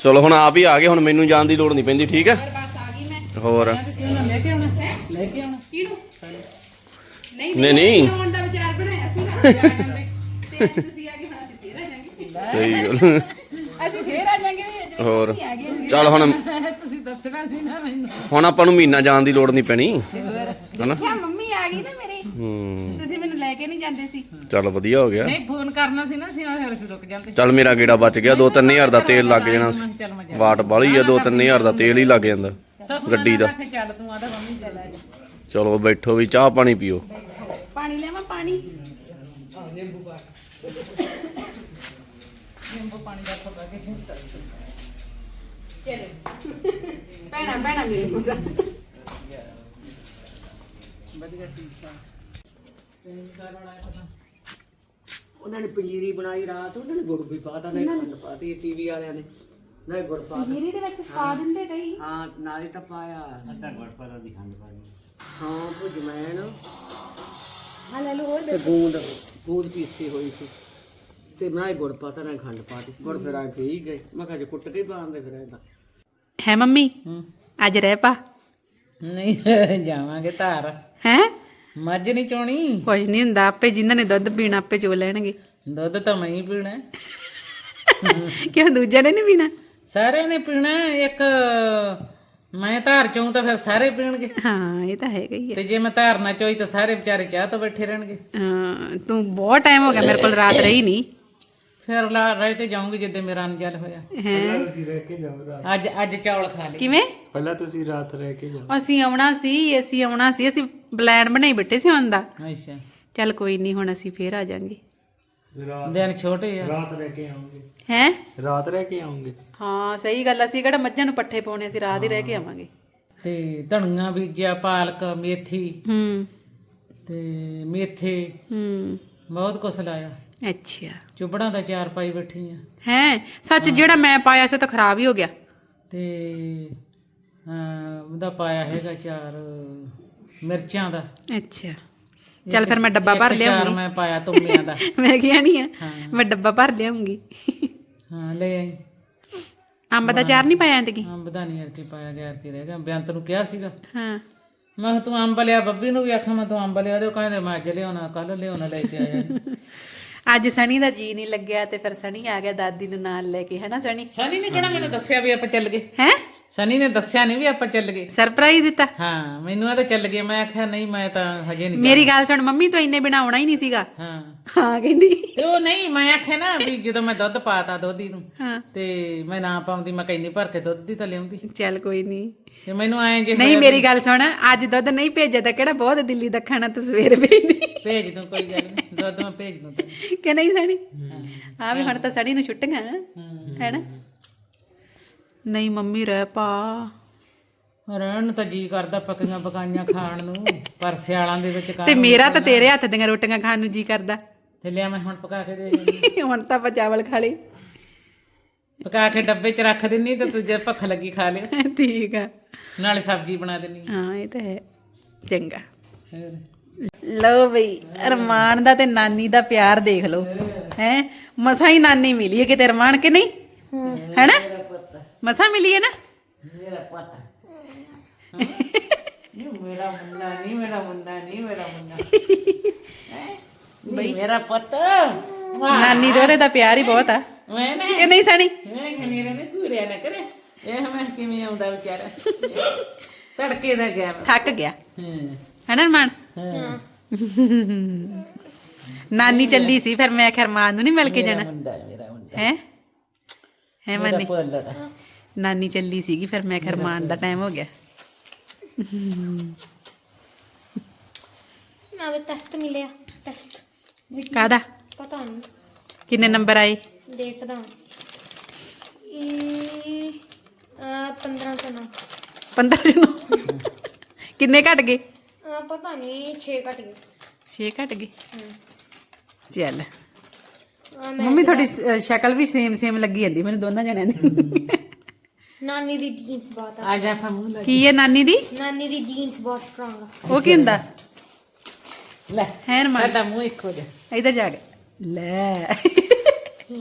ਚਲੋ ਹੁਣ ਆਪ ਹੀ ਆ ਗਏ ਹੁਣ ਮੈਨੂੰ ਜਾਣ ਦੀ ਲੋੜ ਨਹੀਂ ਪੈਂਦੀ ਠੀਕ ਹੈ? ਹੋਰ? ਕਿਹਨੂੰ ਨਹੀਂ ਨਹੀਂ, ਨਹੀਂ। ਆਉਣ ਦਾ ਵਿਚਾਰ ਬਣਾਇਆ ਸੀ ਨਾ ਜਾ ਜਾਂਦੇ ਤੇ ਅੱਜ ਤੁਸੀਂ ਆ ਗਏ ਹੁਣ ਅਸੀਂ ਫੇਰ ਆ ਜਾਾਂਗੇ ਸਹੀ ਗੱਲ। ਅਸੀਂ ਫੇਰ ਆ ਜਾਾਂਗੇ ਹੋਰ? ਚੱਲ ਹੁਣ ਤੁਸੀਂ ਦੱਸਣਾ ਨਹੀਂ ਨਾ ਮੈਨੂੰ ਹੁਣ ਆਪਾਂ ਨੂੰ ਮਹੀਨਾ ਜਾਣ ਦੀ ਲੋੜ ਨਹੀਂ ਪੈਣੀ। ਹਨਾ? ਮੰਮੀ ਆ ਗਈ ਨਾ ਮੇਰੀ। ਹੂੰ। ਤੁਸੀਂ ਲੈ ਕੇ ਨਹੀਂ ਜਾਂਦੇ ਸੀ। ਚੱਲ ਵਧੀਆ ਹੋ ਗਿਆ। ਨਹੀਂ ਫੋਨ ਕਰਨਾ ਸੀ ਨਾ ਅਸੀਂ ਨਾਲ ਫਿਰ ਅਸੀਂ ਰੁਕ ਜਾਂਦੇ ਚੱਲ ਮੇਰਾ ਗੇੜਾ ਬਚ ਗਿਆ 2-3000 ਦਾ ਤੇਲ ਲੱਗ ਜਾਣਾ ਸੀ ਵਾਟ ਬਾਲੀ ਆ 2-3000 ਦਾ ਤੇਲ ਹੀ ਲੱਗ ਜਾਂਦਾ ਗੱਡੀ ਦਾ। ਚੱਲ ਤੂੰ ਆਦਾ ਮੰਮੀ ਚੱਲ ਆ ਜਾ। ਚਲੋ ਬੈਠੋ ਵੀ ਚਾਹ ਪਾਣੀ ਪੀਓ। ਪਾਣੀ ਲੈਵਾਂ ਪਾਣੀ? ਚਲੋ। ਭੈਣਾ ਭੈਣਾ ਮੇਰੇ ਕੋਲ ਜਾ। ਉਹਨਾਂ ਨੇ ਪਨੀਰੀ ਬਣਾਈ ਰਾਤ ਉਹਨਾਂ ਨੇ ਗੁੜ ਵੀ ਪਾਤਾ ਨਹੀਂ ਖੰਡ ਪਾਤੀ ਟੀਵੀ ਵਾਲਿਆਂ ਨੇ। ਨਹੀਂ ਗੁੜ ਪਾ ਜੀਰੇ ਦੇ ਵਿੱਚ ਪਾ ਦਿੰਦੇ ਕਈ। ਹਾਂ ਨਾਲੇ ਤਾਂ ਪਾਇਆ। ਅੱਧਾ ਗੁੜ ਪਤਾ ਦੀ ਖੰਡ ਪਾ ਦੀ ਹਾਂ ਭੁਜਮੈਨ ਆ ਲੈ ਲਓ ਹੋਰ ਤੇ ਗੂੰਦ ਗੂੰਦ ਪੀਸੀ ਹੋਈ ਸੀ। ਤੇ ਹੀ ਗੁੜ ਪਾਤਾ ਨਾ ਖੰਡ ਪਾਤੀ। ਗੁੜ ਫਿਰ ਆ ਕੇ ਹੀ ਗਏ। ਮੈਂ ਕਿਹਾ ਜੇ ਕੁੱਟ ਕੇ ਪਾਉਂਦੇ ਫਿਰ ਇਹਦਾ ਹੈ ਮੰਮੀ? ਅੱਜ ਰਹਿ ਪਾ। ਨਹੀਂ ਜਾਵਾਂਗੇ ਧਾਰ। ਹੈ? ਮੱਝ ਨਹੀਂ ਚੋਣੀ? ਕੁਝ ਨਹੀਂ ਹੁੰਦਾ ਆਪੇ ਜਿਨ੍ਹਾਂ ਨੇ ਦੁੱਧ ਪੀਣਾ ਆਪੇ ਚੋ ਲੈਣਗੇ। ਦੁੱਧ ਤਾਂ ਮੈਂ ਹੀ ਪੀਣਾ। ਕਿਉਂ ਦੂਜਿਆਂ ਨੇ ਨਹੀਂ ਪੀਣਾ? ਸਾਰਿਆਂ ਨੇ ਪੀਣਾ। ਇੱਕ ਮੈਂ ਧਾਰ ਚੋਂ ਤਾਂ ਫਿਰ ਸਾਰੇ ਪੀਣਗੇ। ਹਾਂ ਇਹ ਤਾਂ ਹੈਗਾ ਹੀ ਹੈ। ਤੇ ਜੇ ਮੈਂ ਧਾਰ ਨਾ ਚੋਈ ਤਾਂ ਸਾਰੇ ਵਿਚਾਰੇ ਚਾਹ ਤੋਂ ਬੈਠੇ ਰਹਿਣਗੇ। ਹਾਂ, ਤੂੰ ਬਹੁਤ ਟਾਈਮ ਹੋ ਗਿਆ ਮੇਰੇ ਕੋਲ ਰਾਤ ਰਹੀ ਨਹੀਂ। ਫਿਰ ਲਾ ਰਹਿ ਕੇ ਜਾਊਂਗੀ ਜਿੱਦੇ ਮੇਰਾ ਅਨਜਲ ਹੋਇਆ। ਹੈ? ਤੁਸੀਂ ਰਹਿ ਕੇ ਜਾਓ ਰਾਤ। ਅੱਜ ਅੱਜ ਚੌਲ ਖਾ ਲਏ। ਕਿਵੇਂ? ਪਹਿਲਾਂ ਤੁਸੀਂ ਰਾਤ ਰਹਿ ਕੇ ਜਾਓ। ਅਸੀਂ ਆਉਣਾ ਸੀ ਅਸੀਂ ਆਉਣਾ ਸੀ ਅਸੀਂ ਪਲਾਨ ਬਣਾਈ ਬੈਠੇ ਸੀ ਆਉਣ ਦਾ। ਅੱਛਾ। ਚੱਲ ਕੋਈ ਨਹੀਂ ਹੁਣ ਅਸੀਂ ਫੇਰ ਆ ਜਾਾਂਗੇ। ਦਿਨ ਛੋਟੇ ਆ। ਰਾਤ ਰਹਿ ਕੇ ਆਉਂਗੇ। ਹੈ? ਰਾਤ ਰਹਿ ਕੇ ਆਉਂਗੇ। ਹਾਂ ਸਹੀ ਗੱਲ ਅਸੀਂ ਕਿਹੜਾ ਮੱਝਾਂ ਨੂੰ ਪੱਠੇ ਪਾਉਣੇ ਅਸੀਂ ਰਾਤ ਹੀ ਰਹਿ ਕੇ ਆਵਾਂਗੇ। ਤੇ ਧਣੀਆਂ ਬੀਜਿਆ ਪਾਲਕ ਮੇਥੀ। ਹੂੰ। ਤੇ ਮੇਥੇ। ਹੂੰ। ਬਹੁਤ ਕੁਛ ਲਾਇਆ। ਅੱਛਾ। ਚੁਬੜਾਂ ਦਾ ਚਾਰ ਪਾਈ ਬੈਠੀ ਆ। ਹੈ ਸੱਚ ਜਿਹੜਾ ਮੈਂ ਪਾਇਆ ਸੀ ਉਹ ਤਾਂ ਖਰਾਬ ਹੀ ਹੋ ਗਿਆ। ਤੇ ਅਹ, ਉਹਦਾ ਪਾਇਆ ਹੈਗਾ ਚਾਰ ਮਿਰਚਾਂ ਦਾ। ਅੱਛਾ। ਚੱਲ ਫਿਰ ਮੈਂ ਡੱਬਾ ਭਰ ਇੱਕ ਚਾਰ ਲਿਆਉਂਗੀ। ਮੈਂ ਪਾਇਆ ਤੁੰਮਿਆਂ ਦਾ। ਮੈਂ ਕਿਹਾ ਨਹੀਂ ਆ ਮੈਂ ਡੱਬਾ ਭਰ ਲਿਆਉਂਗੀ। ਹਾਂ ਲੈ ਆਈ। ਅੰਬ ਦਾ ਚਾਰ ਨਹੀਂ ਪਾਇਆ ਇੰਤਕੀ ਅੰਬ ਦਾ ਨਹੀਂ ਅਰਕੇ ਪਾਇਆ ਗਿਆ ਕਿ ਰਹਿ ਗਿਆ। ਬੇਅੰਤ ਨੂੰ ਕਿਹਾ ਸੀਗਾ। ਹਾਂ। ਮੈਂ ਕਿਹਾ ਤੂੰ ਅੰਬ ਲਿਆ ਬੱਬੀ ਨੂੰ ਵੀ ਆਖਾਂ ਮੈਂ ਤੂੰ ਅੰਬ ਲਿਆ ਦੇ ਉਹ ਕਹਿੰਦੇ ਮੈਂ ਅੱਜ ਲਿਆਉਣਾ ਕੱਲ ਲਿਆਉਣਾ ਲੈ ਕੇ ਆਇਆ। ਅੱਜ ਸਣੀ ਦਾ ਜੀ ਨਹੀਂ ਲੱਗਿਆ ਤੇ ਫਿਰ ਸਣੀ ਆ ਗਿਆ ਦਾਦੀ ਨੂੰ ਨਾਲ ਲੈ ਕੇ ਹੈਨਾ ਸਣੀ? ਸਨੀ ਨੇ ਕਿਹੜਾ ਮੈਨੂੰ ਦੱਸਿਆ ਵੀ ਆਪਾਂ ਚੱਲ ਗਏ? ਹੈ? ਸਨੀ ਨੇ ਦੱਸਿਆ ਨਹੀਂ ਵੀ ਆਪਾਂ ਚੱਲ ਗਏ। ਸਰਪ੍ਰਾਈਜ਼ ਦਿੱਤਾ। ਹਾਂ ਮੈਨੂੰ ਆ ਤਾਂ ਚੱਲ ਗਏ ਮੈਂ ਆਖਿਆ ਨਹੀਂ ਮੈਂ ਤਾਂ ਹਜੇ ਨਹੀਂ ਮੇਰੀ ਗੱਲ ਸੁਣ ਮੰਮੀ ਤੋਂ ਇੰਨੇ ਬਿਨਾ ਆਉਣਾ ਹੀ ਨਹੀਂ ਸੀਗਾ। ਹਾਂ। ਹਾਂ ਕਹਿੰਦੀ। ਤੇ ਉਹ ਨਹੀਂ ਮੈਂ ਆਖਿਆ ਨਾ ਵੀ ਜਦੋਂ ਮੈਂ ਦੁੱਧ ਪਾਤਾ ਦੋਧੀ ਨੂੰ ਹਾਂ। ਤੇ ਮੈਂ ਨਾ ਪਾਉਂਦੀ ਮੈਂ ਕਹਿੰਦੀ ਭਰ ਕੇ ਦੁੱਧ ਦੀ ਤਾਂ ਲਿਆਉਂਦੀ ਚੱਲ ਕੋਈ ਨਹੀਂ ਤੇ ਮੈਨੂੰ ਐਂ ਜੇ ਨਹੀਂ ਮੇਰੀ ਗੱਲ ਸੁਣ ਅੱਜ ਦੁੱਧ ਨਹੀਂ ਭੇਜਿਆ ਤਾਂ ਕਿਹੜਾ ਬਹੁਤ ਦਿੱਲੀ ਦੱਖਣਾ ਤੂੰ ਸਵੇਰੇ ਭੇਜਦੀ। ਭੇਜ ਦੂੰ ਕੋਈ ਗੱਲ ਨਹੀਂ ਦੁੱਧ ਮੈਂ ਭੇਜ ਦੂੰ। ਕਿ ਨਹੀਂ ਸਣੀ ਹਾਂ। ਵੀ ਹੁਣ ਤਾਂ ਸਣੀ ਨੂੰ ਛੁੱਟੀਆਂ। ਹੈਨਾ? ਨਹੀਂ ਮੰਮੀ ਰਹਿ ਪਾ। ਰਹਿਣ ਨੂੰ ਤਾਂ ਜੀ ਕਰਦਾ ਪੱਕੀਆਂ ਪਕਾਈਆਂ ਖਾਣ ਨੂੰ ਪਰ ਸਿਆਲਾਂ ਦੇ ਵਿੱਚ ਤੇ ਮੇਰਾ ਤਾਂ ਤੇਰੇ ਹੱਥ ਦੀਆਂ ਰੋਟੀਆਂ ਖਾਣ ਨੂੰ ਜੀ ਕਰਦਾ। ਤੇ ਲਿਆ ਮੈਂ ਹੁਣ ਪਕਾ ਕੇ ਦੇ ਹੁਣ ਤਾਂ ਆਪਾਂ ਚਾਵਲ ਖਾ ਲਏ। ਪਕਾ ਕੇ ਡੱਬੇ 'ਚ ਰੱਖ ਦਿੰਨੀ ਤੇ ਤੂੰ ਜੇ ਭੁੱਖ ਲੱਗੀ ਖਾ ਲਿਓ। ਠੀਕ ਆ। ਨਾਲੇ ਸਬਜ਼ੀ ਬਣਾ ਦਿੰਨੀ ਹਾਂ। ਇਹ ਤਾਂ ਹੈ। ਚੰਗਾ। ਲਓ ਬਈ ਅਰਮਾਨ ਦਾ ਤੇ ਨਾਨੀ ਦਾ ਪਿਆਰ ਦੇਖ ਲਓ। ਹੈ? ਮਸਾਂ ਹੀ ਨਾਨੀ ਮਿਲੀ ਹੈ ਕਿਤੇ ਅਰਮਾਨ ਕਿ ਨਹੀਂ? ਹੈਨਾ? ਮਸਾਂ ਮਿਲੀ ਹੈ ਨਾ? ਮੇਰਾ ਪੁੱਤ। ਨਹੀਂ ਮੇਰਾ ਮੁੰਡਾ ਨਹੀਂ ਮੇਰਾ ਮੁੰਡਾ ਨਹੀਂ ਮੇਰਾ ਮੁੰਡਾ। ਬਈ। ਮੇਰਾ ਪੁੱਤ। ਨਾਨੀ ਦੇ ਉਹਦੇ ਦਾ ਪਿਆਰ ਹੀ ਬਹੁਤ ਆ। ਮੈਂ ਨਾ ਕਿ ਨਹੀਂ ਸਣੀ ਮੇਰੇ ਨੇ ਘੂਰਿਆ ਨਾ ਕਰੇ। ਇਹ ਮੈਂ ਕਿਵੇਂ ਆਉਂਦਾ ਵਿਚਾਰਾ। ਤੜਕੇ ਦਾ ਗਿਆ। ਥੱਕ ਗਿਆ। ਹਾਂ। ਹੈਨਾ ਅਰਮਾਨ ਹਾਂ। ਨਾਨੀ ਚੱਲੀ ਸੀ ਫਿਰ ਮੈਂ ਆਖਿਆ ਅਰਮਾਨ ਨੂੰ ਨਹੀਂ ਮਿਲ ਕੇ ਜਾਣਾ। ਮੁੰਡਾ ਮੇਰਾ ਮੁੰਡਾ। ਹੈ? ਹੈ ਮੇਰਾ ਮੰਨੀ? ਨਾਨੀ ਚੱਲੀ ਸੀਗੀ ਫਿਰ ਮੈਂ ਆਖਿਆ ਅਰਮਾਨ ਦਾ ਟਾਈਮ ਹੋ ਗਿਆ। ਨਾ ਵੀ ਟੈਸਟ ਮਿਲਿਆ ਟੈਸਟ ਕਾਦਾ ਪਤਾ ਨਹੀਂ ਕਿੰਨੇ ਨੰਬਰ ਆਏ? ਦੇਖਦਾ ਇਹ 15 ਨੂੰ। ਕਿੰਨੇ ਘਟ ਗਏ? ਅਹ ਪਤਾ ਨਹੀਂ 6 ਘਟ ਗਏ। 6 ਘਟ ਗਏ। ਚੱਲ। ਅਹ ਮੈਂ ਮੰਮੀ ਤੁਹਾਡੀ ਸ- ਸ਼ਕਲ ਵੀ ਸੇਮ ਸੇਮ ਲੱਗੀ ਜਾਂਦੀ ਮੈਨੂੰ ਦੋਨਾਂ ਜਣਿਆਂ ਦੀ। ਨਾਨੀ ਦੀ ਜੀਨਸ ਬਹੁਤ ਆ। ਆ ਜਾ ਆਪਾਂ ਮੂੰਹ ਲਾ ਕੀ ਹੈ ਨਾਨੀ ਦੀ? ਨਾਨੀ ਦੀ ਜੀਨਸ ਬਹੁਤ ਸਟਰੋਂਗ ਆ। ਉਹ ਕੀ ਹੁੰਦਾ? ਲੈ ਹੈ ਰਮਾਨ? ਸਾਡਾ ਮੂੰਹ ਇੱਕੋ ਜਿਹਾ। ਇੱਧਰ ਜਾ ਕੇ। ਲੈ।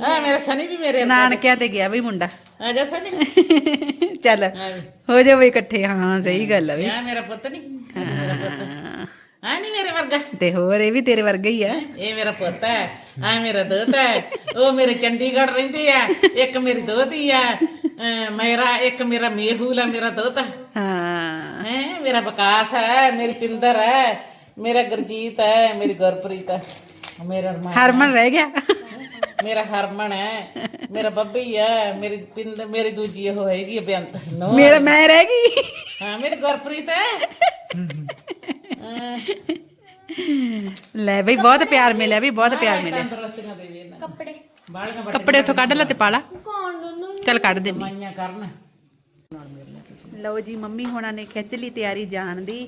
ਆ ਮੇਰਾ ਸਨੀ ਵੀ ਮੇਰੇ ਨਾਨਕਿਆਂ ਤੇ ਗਿਆ ਬਈ ਮੁੰਡਾ। ਆ ਜਾ ਸਨੀ। ਚੱਲ ਹੋ ਜਾ ਬਈ ਇਕੱਠੇ। ਹਾਂ ਸਹੀ ਗੱਲ ਆ ਬਈ। ਆ ਮੇਰਾ ਪੁੱਤ ਨਹੀਂ ਮੇਰਾ ਪੁੱਤ। ਆ ਨਹੀਂ ਮੇਰੇ ਵਰਗਾ? ਤੇ ਹੋਰ ਇਹ ਵੀ ਤੇਰੇ ਵਰਗਾ ਹੀ ਆ। ਇਹ ਮੇਰਾ ਪੁੱਤ ਹੈ। ਆ ਮੇਰਾ ਦੋਤਾ ਹੈ। ਉਹ ਮੇਰੇ ਚੰਡੀਗੜ੍ਹ ਰਹਿੰਦੇ ਆ। ਇੱਕ ਮੇਰੀ ਦੋਤੀ ਆ। ਮੇਰਾ ਇੱਕ ਮੇਰਾ ਮੇਹੂਲ ਹੈ ਮੇਰਾ ਦੋਤਾ ਹਾਂ ਹੈ ਮੇਰਾ ਵਿਕਾਸ ਹੈ ਮੇਰੀ ਪਿੰਦਰ ਹੈ ਮੇਰਾ ਗੁਰਜੀਤ ਹੈ ਮੇਰੀ ਗੁਰਪ੍ਰੀਤ ਹੈ ਮੇਰਾ ਅਰਮਾਨ ਹਰਮਨ ਰਹਿ ਗਿਆ ਮੇਰਾ ਹਰਮਨ ਹੈ ਮੇਰਾ ਬੱਬੀ ਹੈ ਮੇਰੀ ਪਿੰਦ ਮੇਰੀ ਦੂਜੀ ਉਹ ਹੈਗੀ ਹੈ ਬੇਅੰਤ ਨੋ ਮੇਰਾ ਮੈਂ ਰਹਿ ਗਈ ਹਾਂ ਮੇਰੀ ਗੁਰਪ੍ਰੀਤ ਹੈ ਲੈ ਬਈ ਬਹੁਤ ਪਿਆਰ ਮਿਲਿਆ ਵੀ ਬਹੁਤ ਪਿਆਰ ਮਿਲਿਆ ਤੰਦਰੁਸਤੀਆਂ ਦੇਵੇ ਇਹਨਾਂ ਕੱਪੜੇ ਬਾਲੀਆਂ ਕੱਪੜੇ ਉੱਥੋਂ ਕੱਢ ਲੈ ਤੇ ਪਾ ਲਾ ਚੱਲ ਕੱਢ ਦੇ ਬਟਮਾਈਆਂ ਕਰਨ। ਲਓ ਜੀ ਮੰਮੀ ਹੋਣਾ ਨੇ ਖਿੱਚ ਲਈ ਤਿਆਰੀ ਜਾਣ ਦੀ।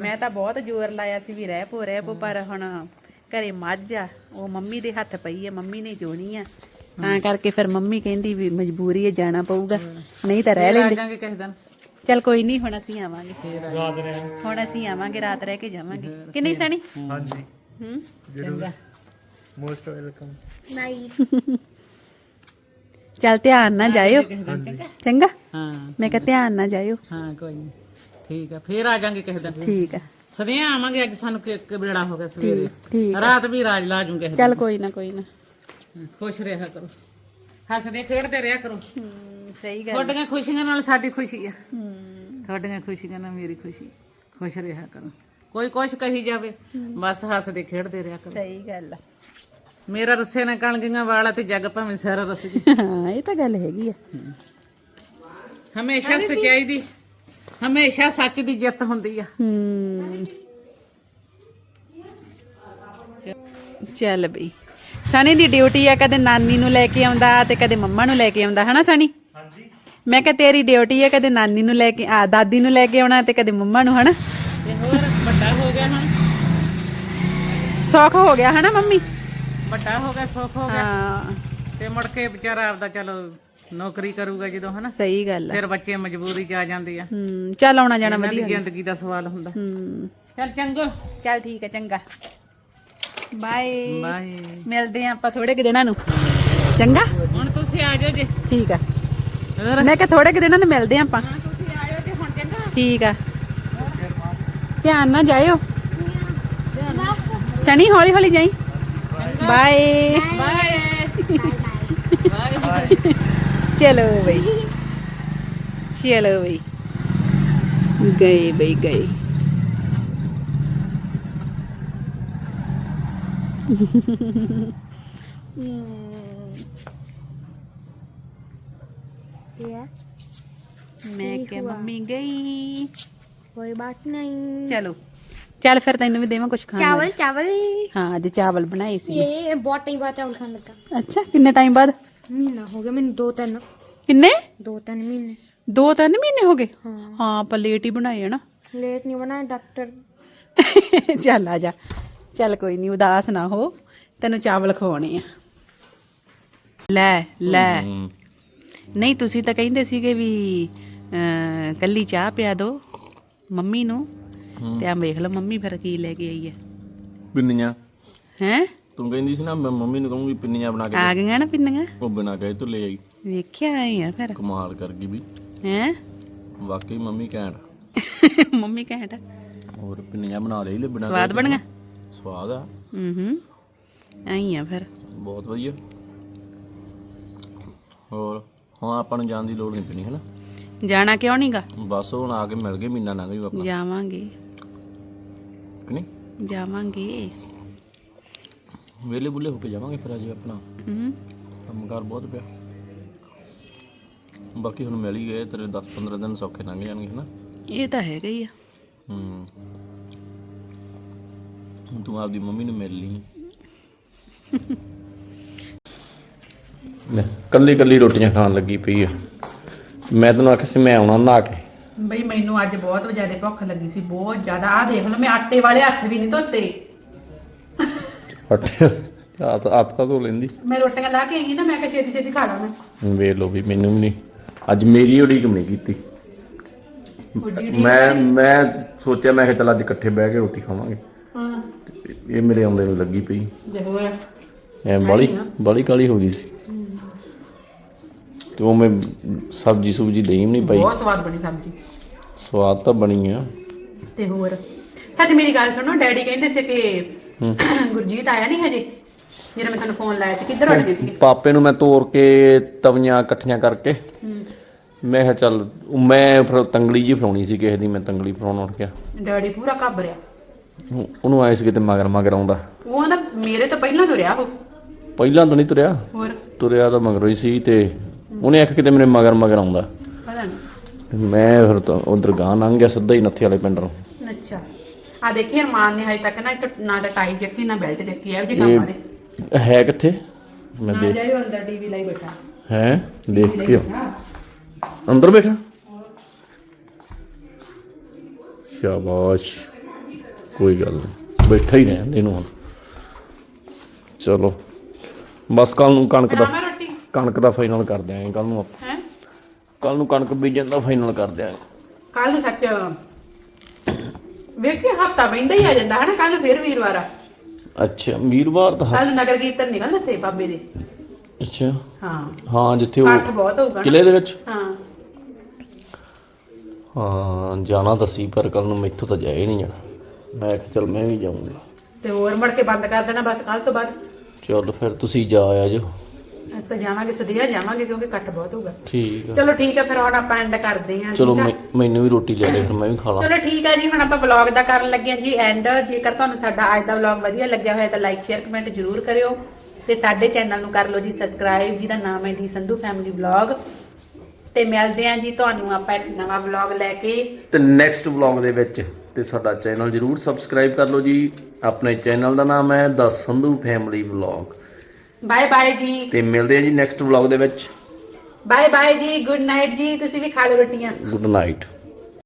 ਮੈਂ ਤਾਂ ਬਹੁਤ ਜ਼ੋਰ ਲਾਇਆ ਸੀ ਵੀ ਰਹਿ ਪੋ ਰਹਿ ਪੋ ਪਰ ਹੁਣ ਘਰੇ ਮੱਝ ਆ ਉਹ ਮੰਮੀ ਦੇ ਹੱਥ ਪਈ ਹੈ ਮੰਮੀ ਨੇ ਚੋਣੀ ਆ। ਤਾਂ ਕਰਕੇ ਫਿਰ ਮੰਮੀ ਕਹਿੰਦੀ ਵੀ ਮਜਬੂਰੀ ਹੈ ਜਾਣਾ ਪਊਗਾ। ਨਹੀਂ ਤਾਂ ਰਹਿ ਆ ਲੈਂਦੇ। ਜਾਾਂਗੇ ਕਿਸੇ ਦਿਨ। ਚੱਲ ਕੋਈ ਨਹੀਂ ਹੁਣ ਅਸੀਂ ਆਵਾਂਗੇ। ਹੁਣ ਅਸੀਂ ਆਵਾਂਗੇ ਰਾਤ ਰਹਿ ਕੇ ਜਾਵਾਂਗੇ। ਕਿ ਨਹੀਂ ਸਣੀ? ਹਾਂਜੀ। ਹੂੰ। ਚੰਗਾ। ਮੋਸਟ ਵੈਲਕਮ ਨਾਈ ਚੱਲ ਧਿਆਨ ਨਾਲ ਜਾਇਓ। ਚੰਗਾ? ਹਾਂ ਮੈਂ ਕਿਹਾ ਧਿਆਨ ਨਾਲ ਜਾਇਓ। ਹਾਂ ਕੋਈ ਨਹੀਂ ਠੀਕ ਹੈ ਫੇਰ ਆ ਜਾਾਂਗੇ ਕਿਸੇ ਦਿਨ। ਠੀਕ ਆ। ਸਦੀਆਂ ਆਵਾਂਗੇ ਅੱਜ ਸਾਨੂੰ ਕਿ ਵੇੜਾ ਹੋ ਗਿਆ ਸਵੇਰੇ। ਠੀਕ ਰਾਤ ਵੀ ਰਾਜ ਲਾ ਜੂਗੇ ਚੱਲ ਕੋਈ ਨਾ ਕੋਈ ਨਾ। ਖੁਸ਼ ਰਿਹਾ ਕਰੋ। ਹੱਸਦੇ ਖੇਡਦੇ ਰਿਹਾ ਕਰੋ। ਸਹੀ ਗੱਲ। ਤੁਹਾਡੀਆਂ ਖੁਸ਼ੀਆਂ ਨਾਲ ਸਾਡੀ ਖੁਸ਼ੀ ਆ। ਤੁਹਾਡੀਆਂ ਖੁਸ਼ੀਆਂ ਨਾਲ ਮੇਰੀ ਖੁਸ਼ੀ। ਖੁਸ਼ ਰਿਹਾ ਕਰੋ। ਕੋਈ ਕੁਛ ਕਹੀ ਜਾਵੇ ਬਸ ਹੱਸਦੇ ਖੇਡਦੇ ਰਿਹਾ ਕਰੋ। ਸਹੀ ਗੱਲ ਆ। ਮੇਰਾ ਰੁੱਸੇ ਨਾਲ ਕਣਗੀਆਂ ਵਾਲਾ ਤੇ ਜੱਗ ਭਾਵੇਂ ਸਾਰਾ ਰੁੱਸ ਜੀ। ਹਾਂ ਇਹ ਤਾਂ ਗੱਲ ਹੈਗੀ ਆ। ਹਮੇਸ਼ਾ ਸਚਾਈ ਦੀ ਹਮੇਸ਼ਾ ਸੱਚ ਦੀ ਜਿੱਤ ਹੁੰਦੀ ਆ। ਹੂੰ। ਚੱਲ ਬਈ। ਸਣੀ ਦੀ ਡਿਊਟੀ ਆ ਕਦੇ ਨਾਨੀ ਨੂੰ ਲੈ ਕੇ ਆਉਂਦਾ ਤੇ ਕਦੇ ਮੰਮਾ ਨੂੰ ਲੈ ਕੇ ਆਉਂਦਾ ਹਨਾ ਸਣੀ ਹਾਂਜੀ। ਮੈਂ ਕਿਹਾ ਤੇਰੀ ਡਿਊਟੀ ਆ ਕਦੇ ਨਾਨੀ ਨੂੰ ਲੈ ਕੇ ਆ ਦਾਦੀ ਨੂੰ ਲੈ ਕੇ ਆਉਣਾ ਤੇ ਕਦੇ ਮੰਮਾ ਨੂੰ ਹਨਾ? ਤੇ ਹੋਰ ਵੱਡਾ ਹੋ ਗਿਆ ਹੁਣ। ਸੌਖ ਹੋ ਗਿਆ ਹਨਾ ਮੰਮੀ? ਵੱਡਾ ਹੋ ਗਿਆ ਸੁੱਖ ਹੋ ਗਿਆ। ਹਾਂ। ਤੇ ਮੁੜ ਕੇ ਵਿਚਾਰਾ ਆਪਦਾ ਚਲੋ ਨੌਕਰੀ ਕਰੂਗਾ ਜਦੋਂ ਹਨਾ। ਸਹੀ ਗੱਲ ਆ। ਫਿਰ ਬੱਚੇ ਮਜਬੂਰੀ ਚ ਆ ਜਾਂਦੇ ਆ। ਹੂੰ ਚੱਲ ਆਉਣਾ ਜਾਣਾ ਇਹਨਾਂ ਦੀ ਵਧੀਆ। ਜ਼ਿੰਦਗੀ ਦਾ ਸਵਾਲ ਹੁੰਦਾ। ਹੂੰ। ਚੱਲ ਚੰਗੋ। ਚੱਲ ਠੀਕ ਹੈ ਚੰਗਾ। ਬਾਏ ਬਾਏ ਮਿਲਦੇ ਆਂ ਆਪਾਂ ਥੋੜੇ ਕਿ ਦਿਨਾਂ ਨੂੰ। ਚੰਗਾ? ਹੁਣ ਤੁਸੀਂ ਆ ਜਾਓ ਜੀ। ਠੀਕ ਆ। ਹੋਰ? ਮੈਂ ਕਿਹਾ ਥੋੜੇ ਕਿ ਦਿਨਾਂ ਨੂੰ ਮਿਲਦੇ ਆਂ ਆਪਾਂ। ਤੁਸੀਂ ਆਇਓ ਜੀ ਹੁਣ ਚੰਗਾ। ਠੀਕ ਆ। ਧਿਆਨ ਨਾਲ ਜਾਇਓ। ਸਣੀ ਹੌਲੀ ਹੌਲੀ ਜਾਈ। Bye. Bye. Bye. Chia lừa vậy. Chia lừa vậy. Gầy bị gầy. yeah. Mẹ kêu mami gay. Với bát này. Chào lục. ਚੱਲ ਫਿਰ ਤੈਨੂੰ ਵੀ ਦੇਵਾਂ ਕੁਝ ਖਾਣ ਚਾਵਲ ਚਾਵਲ। ਹਾਂ ਅੱਜ ਚਾਵਲ ਬਣਾਏ ਸੀ। ਇਹ ਬਹੁਤ ਟਾਈਮ ਬਾਅਦ ਚਾਵਲ ਖਾਣ ਲੱਗਾ। ਅੱਛਾ ਕਿੰਨੇ ਟਾਈਮ ਬਾਅਦ? ਮਹੀਨਾ ਹੋ ਗਿਆ ਮੈਨੂੰ ਦੋ ਤਿੰਨ। ਕਿੰਨੇ? ਦੋ ਤਿੰਨ ਮਹੀਨੇ। ਦੋ ਤਿੰਨ ਮਹੀਨੇ ਹੋ ਗਏ? ਹਾਂ। ਆਪਾਂ ਲੇਟ ਹੀ ਬਣਾਏ ਆ ਲੇਟ ਨਹੀਂ ਬਣਾਇਆ ਡਾਕਟਰ ਚੱਲ ਆ ਜਾ। ਚੱਲ ਕੋਈ ਨਹੀਂ ਉਦਾਸ ਨਾ ਹੋ। ਤੈਨੂੰ ਚਾਵਲ ਖਵਾਉਣੇ ਆ। ਲੈ ਲੈ। ਨਹੀਂ ਤੁਸੀਂ ਤਾਂ ਕਹਿੰਦੇ ਸੀਗੇ ਵੀ ਕੱਲੀ ਚਾਹ ਪਿਆ ਦੋ ਮੰਮੀ ਨੂੰ। ਤੇ ਆ ਵੇਖ ਲਓ ਮੰਮੀ ਫਿਰ ਕੀ ਲੈ ਕੇ ਆਈ ਹੈ ਪਿੰਨੀਆਂ। ਹੈ? ਤੂੰ ਕਹਿੰਦੀ ਸੀ ਨਾ ਮੈਂ ਮੰਮੀ ਨੂੰ ਕਹੂੰਗੀ ਪਿੰਨੀਆਂ ਬਣਾ ਕੇ ਆ ਗਈਆਂ ਨਾ ਪਿੰਨੀਆਂ? ਉਹ ਬਿਨਾ ਕਹੇ ਤੂੰ ਲੈ ਆਈ। ਵੇਖਿਆ ਆਏ ਆ ਫਿਰ। ਕਮਾਲ ਕਰ ਗਈ ਵੀ। ਹੈ? ਵਾਕਈ ਮੰਮੀ ਘੈਂਟ। ਮੰਮੀ ਕਹਿੰਦਾ ਹੋਰ ਪਿੰਨੀਆਂ ਬਣਾ ਲਈ ਲੈ ਬਿਨਾ ਸਵਾਦ ਬਣੀਆਂ? ਸਵਾਦ ਆ। ਹੂੰ ਹੂੰ ਆਈ ਆ ਫਿਰ। ਬਹੁਤ ਵਧੀਆ। ਹੋਰ ਹੁਣ ਆਪਾਂ ਨੂੰ ਜਾਣ ਦੀ ਲੋੜ ਨਹੀਂ ਪੈਣੀ ਹੈ ਨਾ? ਜਾਣਾ ਕਿਉਂ ਨਹੀਂਗਾ ਬਸ ਹੁਣ ਆ ਕੇ ਮਿਲ ਗਏ ਮਹੀਨਾ ਲੰਘ ਜੂ ਆਪਣਾ ਜਾਵਾਂਗੇ। ਕਿ ਨਹੀਂ ਜਾਵਾਂਗੇ। ਵੇਲੇ ਬੁੱਲੇ ਹੋ ਕੇ ਜਾਵਾਂਗੇ ਫਿਰ ਅਜੇ ਆਪਣਾ। ਹੂੰ। ਕੰਮਕਾਰ ਬਹੁਤ ਪਿਆ। ਬਾਕੀ ਹੁਣ ਮਿਲ ਹੀ ਗਏ ਤੇਰੇ 10 15 ਦਿਨ ਸੌਖੇ ਲੰਘ ਜਾਣਗੇ ਹਨਾ? ਇਹ ਤਾਂ ਹੈਗਾ ਹੀ ਆ। ਹੂੰ। ਹੁਣ ਤੂੰ ਆਪਦੀ ਮੰਮੀ ਨੂੰ ਮਿਲ ਲਈ। ਲੈ ਕੱਲੀ ਕੱਲੀ ਰੋਟੀਆਂ ਖਾਣ ਲੱਗੀ ਪਈ ਆ। ਮੈਂ ਤੈਨੂੰ ਆਖਿਆ ਸੀ ਮੈਂ ਆਉਣਾ ਨਹਾ ਕੇ। ਬਈ ਮੈਨੂੰ ਅੱਜ ਬਹੁਤ ਜ਼ਿਆਦਾ ਭੁੱਖ ਲੱਗੀ ਸੀ ਬਹੁਤ ਜ਼ਿਆਦਾ। ਆਹ ਦੇਖ ਲਓ ਮੈਂ ਆਟੇ ਵਾਲੇ ਹੱਥ ਵੀ ਨਹੀਂ ਧੋਤੇ। ਹੱਥ ਹੱਥ ਤਾਂ ਧੋ ਲੈਂਦੀ। ਮੈਂ ਰੋਟੀਆਂ ਲਾ ਕੇ ਆਈ ਨਾ ਮੈਂ ਕਿਹਾ ਛੇਤੀ ਛੇਤੀ ਖਾ ਲਾਂ ਮੈਂ। ਵੇਖ ਲਓ ਵੀ ਮੈਨੂੰ ਵੀ ਨਹੀਂ ਅੱਜ ਮੇਰੀ ਉਡੀਕ ਨਹੀਂ ਕੀਤੀ। ਉੱਡੀ ਮੈਂ ਮੈਂ ਸੋਚਿਆ ਮੈਂ ਕਿ ਚੱਲ ਅੱਜ ਇਕੱਠੇ ਬਹਿ ਕੇ ਰੋਟੀ ਖਾਵਾਂਗੇ। ਹਾਂ। ਇਹ ਮੇਰੇ ਆਉਂਦੇ ਨੂੰ ਲੱਗੀ ਪਈ। ਦੇਖੋ ਇਹ। ਐ ਬੜੀ ਬੜੀ ਕਾਲੀ ਹੋ ਗਈ ਸੀ। ਤੇ ਉਹ ਮੈਂ ਸਬਜੀ ਸੁਬਜੀ ਦੇਈ ਨਹੀਂ ਪਈ। ਬਹੁਤ ਸਵਾਦ ਬਣੀ ਸਬਜ਼ੀ। ਸਵਾਦ ਤਾਂ ਬਣੀ ਆ। ਤੇ ਹੋਰ? ਸੱਚ ਮੇਰੀ ਗੱਲ ਸੁਣੋ ਡੈਡੀ ਕਹਿੰਦੇ ਸੀ ਕਿ ਗੁਰਜੀਤ ਆਇਆ ਨਹੀਂ ਹਜੇ? ਜਿਹੜਾ ਮੈਂ ਤੁਹਾਨੂੰ ਫੋਨ ਲਾਇਆ ਸੀ ਕਿੱਧਰ ਉੱਡ ਗਏ ਸੀ? ਪਾਪੇ ਨੂੰ ਮੈਂ ਤੋੜ ਕੇ ਤਵੀਆਂ ਇਕੱਠੀਆਂ ਕਰਕੇ ਮੈਂ ਕਿਹਾ ਚੱਲ ਮੈਂ ਫਿਰ ਤੰਗਲੀ ਜੀ ਫੜਾਉਣੀ ਸੀ ਕਿਸੇ ਦੀ ਮੈਂ ਤੰਗਲੀ ਫੜਾਉਣ ਉੱਠ ਗਿਆ ਡੈਡੀ ਪੂਰਾ ਘਾਬਰਿਆ ਉਹ- ਉਹਨੂੰ ਆਏ ਸੀ ਕਿਤੇ ਮਗਰ ਮਗਰ ਆਉਂਦਾ। ਉਹ ਨਾ ਮੇਰੇ ਤੋਂ ਪਹਿਲਾਂ ਤੁਰਿਆ ਉਹ। ਪਹਿਲਾਂ ਤਾਂ ਨਹੀਂ ਤੁਰਿਆ। ਹੋਰ? ਤੁਰਿਆ ਤਾਂ ਮਗਰੋਂ ਹੀ ਸੀ ਤੇ ਉਹਨੇ ਆਖ ਕਿਤੇ ਮੇਰੇ ਮਗਰ ਮਗਰ ਆਉਂਦਾ। ਪਤਾ ਨਹੀਂ ਤੇ ਮੈਂ ਫਿਰ ਤਾਂ ਉਧਰ ਗਾਂ ਲੰਘ ਗਿਆ ਸਿੱਧਾ ਹੀ ਨੱਥੇ ਵਾਲੇ ਪਿੰਡ ਨੂੰ। ਅੱਛਾ। ਆ ਦੇਖੀ ਅਰਮਾਨ ਨੇ ਹਜੇ ਤੱਕ ਨਾ ਇੱਕ ਨਾ ਤਾਂ ਟਾਈ ਚੱਕੀ ਨਾ ਬੈਲਟ ਚੱਕੀ ਐ ਜੀ ਕੰਮ ਦੇ। ਇਹ ਹੈ ਕਿੱਥੇ? ਮੈਂ ਆ ਦੇਖ ਜਾਇਓ ਅੰਦਰ ਟੀਵੀ ਲਈ ਬੈਠਾ। ਹੈ? ਦੇਖ ਕੇ। ਹਾਂ ਅੰਦਰ ਬੈਠਾ। ਸ਼ਾਬਾਸ਼। ਕੋਈ ਗੱਲ ਨਹੀਂ ਬੈਠਾ ਹੀ ਰਹਿਣ ਦੇ ਇਹਨੂੰ ਹੁਣ। ਚਲੋ। ਬਸ ਕੱਲ ਨੂੰ ਕਣਕ ਦਾ ਮੈਂ ਕਣਕ ਦਾ ਫਾਈਨਲ ਕਰ ਦਿਆਂਗੇ ਕੱਲ ਨੂੰ ਹੈ? ਕੱਲ ਨੂੰ ਕਣਕ ਬੀਜਣ ਦਾ ਫਾਈਨਲ ਕਰ ਦਿਆਂਗੇ। ਕੱਲ ਨੂੰ ਸੱਚ ਵੇਖੀ ਹਫਤਾ ਬੈਂਦਾ ਹੀ ਆ ਜਾਂਦਾ ਹੈ ਨਾ ਕੱਲ ਫਿਰ ਵੀਰਵਾਰ ਆ। ਅੱਛਾ ਵੀਰਵਾਰ ਤਾਂ ਕੱਲ ਨਗਰ ਕੀਰਤਨ ਨਿਕਲਣਾ ਤੇ ਬਾਬੇ ਦੇ। ਅੱਛਾ। ਹਾਂ। ਹਾਂ ਜਿੱਥੇ ਇਕੱਠ ਉਹ ਬਹੁਤ ਹੋਊਗਾ ਨਾ। ਕਿਲੇ ਦੇ ਵਿੱਚ? ਹਾਂ। ਹਾਂ ਜਾਣਾ ਤਾਂ ਸੀ ਪਰ ਕੱਲ ਨੂੰ ਮੈਥੋਂ ਤਾਂ ਜਾਏ ਨਹੀਂ ਜਾਣਾ। ਮੈਂ ਕਿਹਾ ਚੱਲ ਮੈਂ ਵੀ ਜਾਊਂਗਾ। ਤੇ ਹੋਰ ਮੁੜ ਕੇ ਬੰਦ ਕਰ ਦੇਣਾ ਬਸ ਕੱਲ ਤੋਂ ਬਾਅਦ। ਚੱਲ ਫਿਰ ਤੁਸੀਂ ਜਾ ਆਜੋ ਅਸੀਂ ਤਾਂ ਜਾਵਾਂਗੇ ਸਦੀਆ ਜਾਵਾਂਗੇ ਕਿਉਂਕਿ ਇਕੱਠ ਬਹੁਤ ਹੋਊਗਾ। ਠੀਕ ਆ। ਚਲੋ ਠੀਕ ਹੈ ਫਿਰ ਹੁਣ ਆਪਾਂ ਐਂਡ ਕਰਦੇ ਹਾਂ ਚਲੋ ਠੀਕ ਆ? ਮੈਂ- ਮੈਨੂੰ ਵੀ ਰੋਟੀ ਲਿਆ ਦੇ ਫਿਰ ਮੈਂ ਵੀ ਖਾ ਲਾਂ। ਚਲੋ ਠੀਕ ਹੈ ਜੀ ਹੁਣ ਆਪਾਂ ਵਲੌਗ ਦਾ ਕਰਨ ਲੱਗੇ ਹਾਂ ਜੀ ਐਂਡ ਜੇਕਰ ਤੁਹਾਨੂੰ ਸਾਡਾ ਅੱਜ ਦਾ ਵਲੌਗ ਵਧੀਆ ਲੱਗਿਆ ਹੋਇਆ ਤਾਂ ਲਾਈਕ ਸ਼ੇਅਰ ਕਮੈਂਟ ਜ਼ਰੂਰ ਕਰਿਓ ਤੇ ਸਾਡੇ ਚੈਨਲ ਨੂੰ ਕਰ ਲਓ ਜੀ ਸਬਸਕ੍ਰਾਈਬ ਜਿਹਦਾ ਨਾਮ ਹੈ ਜੀ ਸੰਧੂ ਫੈਮਿਲੀ ਵਲੌਗ ਤੇ ਮਿਲਦੇ ਹਾਂ ਜੀ ਤੁਹਾਨੂੰ ਆਪਾਂ ਇੱਕ ਨਵਾਂ ਵਲੌਗ ਲੈ ਕੇ। ਤੇ ਨੈਕਸਟ ਵਲੌਗ ਦੇ ਵਿੱਚ ਤੇ ਸਾਡਾ ਚੈਨਲ ਜਰੂਰ ਸਬਸਕ੍ਰਾਈਬ ਕਰ ਲਓ ਜੀ। ਆਪਣੇ ਚੈਨਲ ਦਾ ਨਾਮ ਹੈ ਦਾ Sandhu family vlog bye bye ਜੀ। ਤੇ ਮਿਲਦੇ ਹਾਂ ਜੀ ਨੈਕਸਟ ਵਲੌਗ ਦੇ ਵਿੱਚ। ਬਾਏ ਬਾਏ ਜੀ ਗੁੱਡ ਨਾਈਟ ਜੀ ਤੁਸੀਂ ਵੀ ਖਾ ਲਓ ਰੋਟੀਆਂ। Good night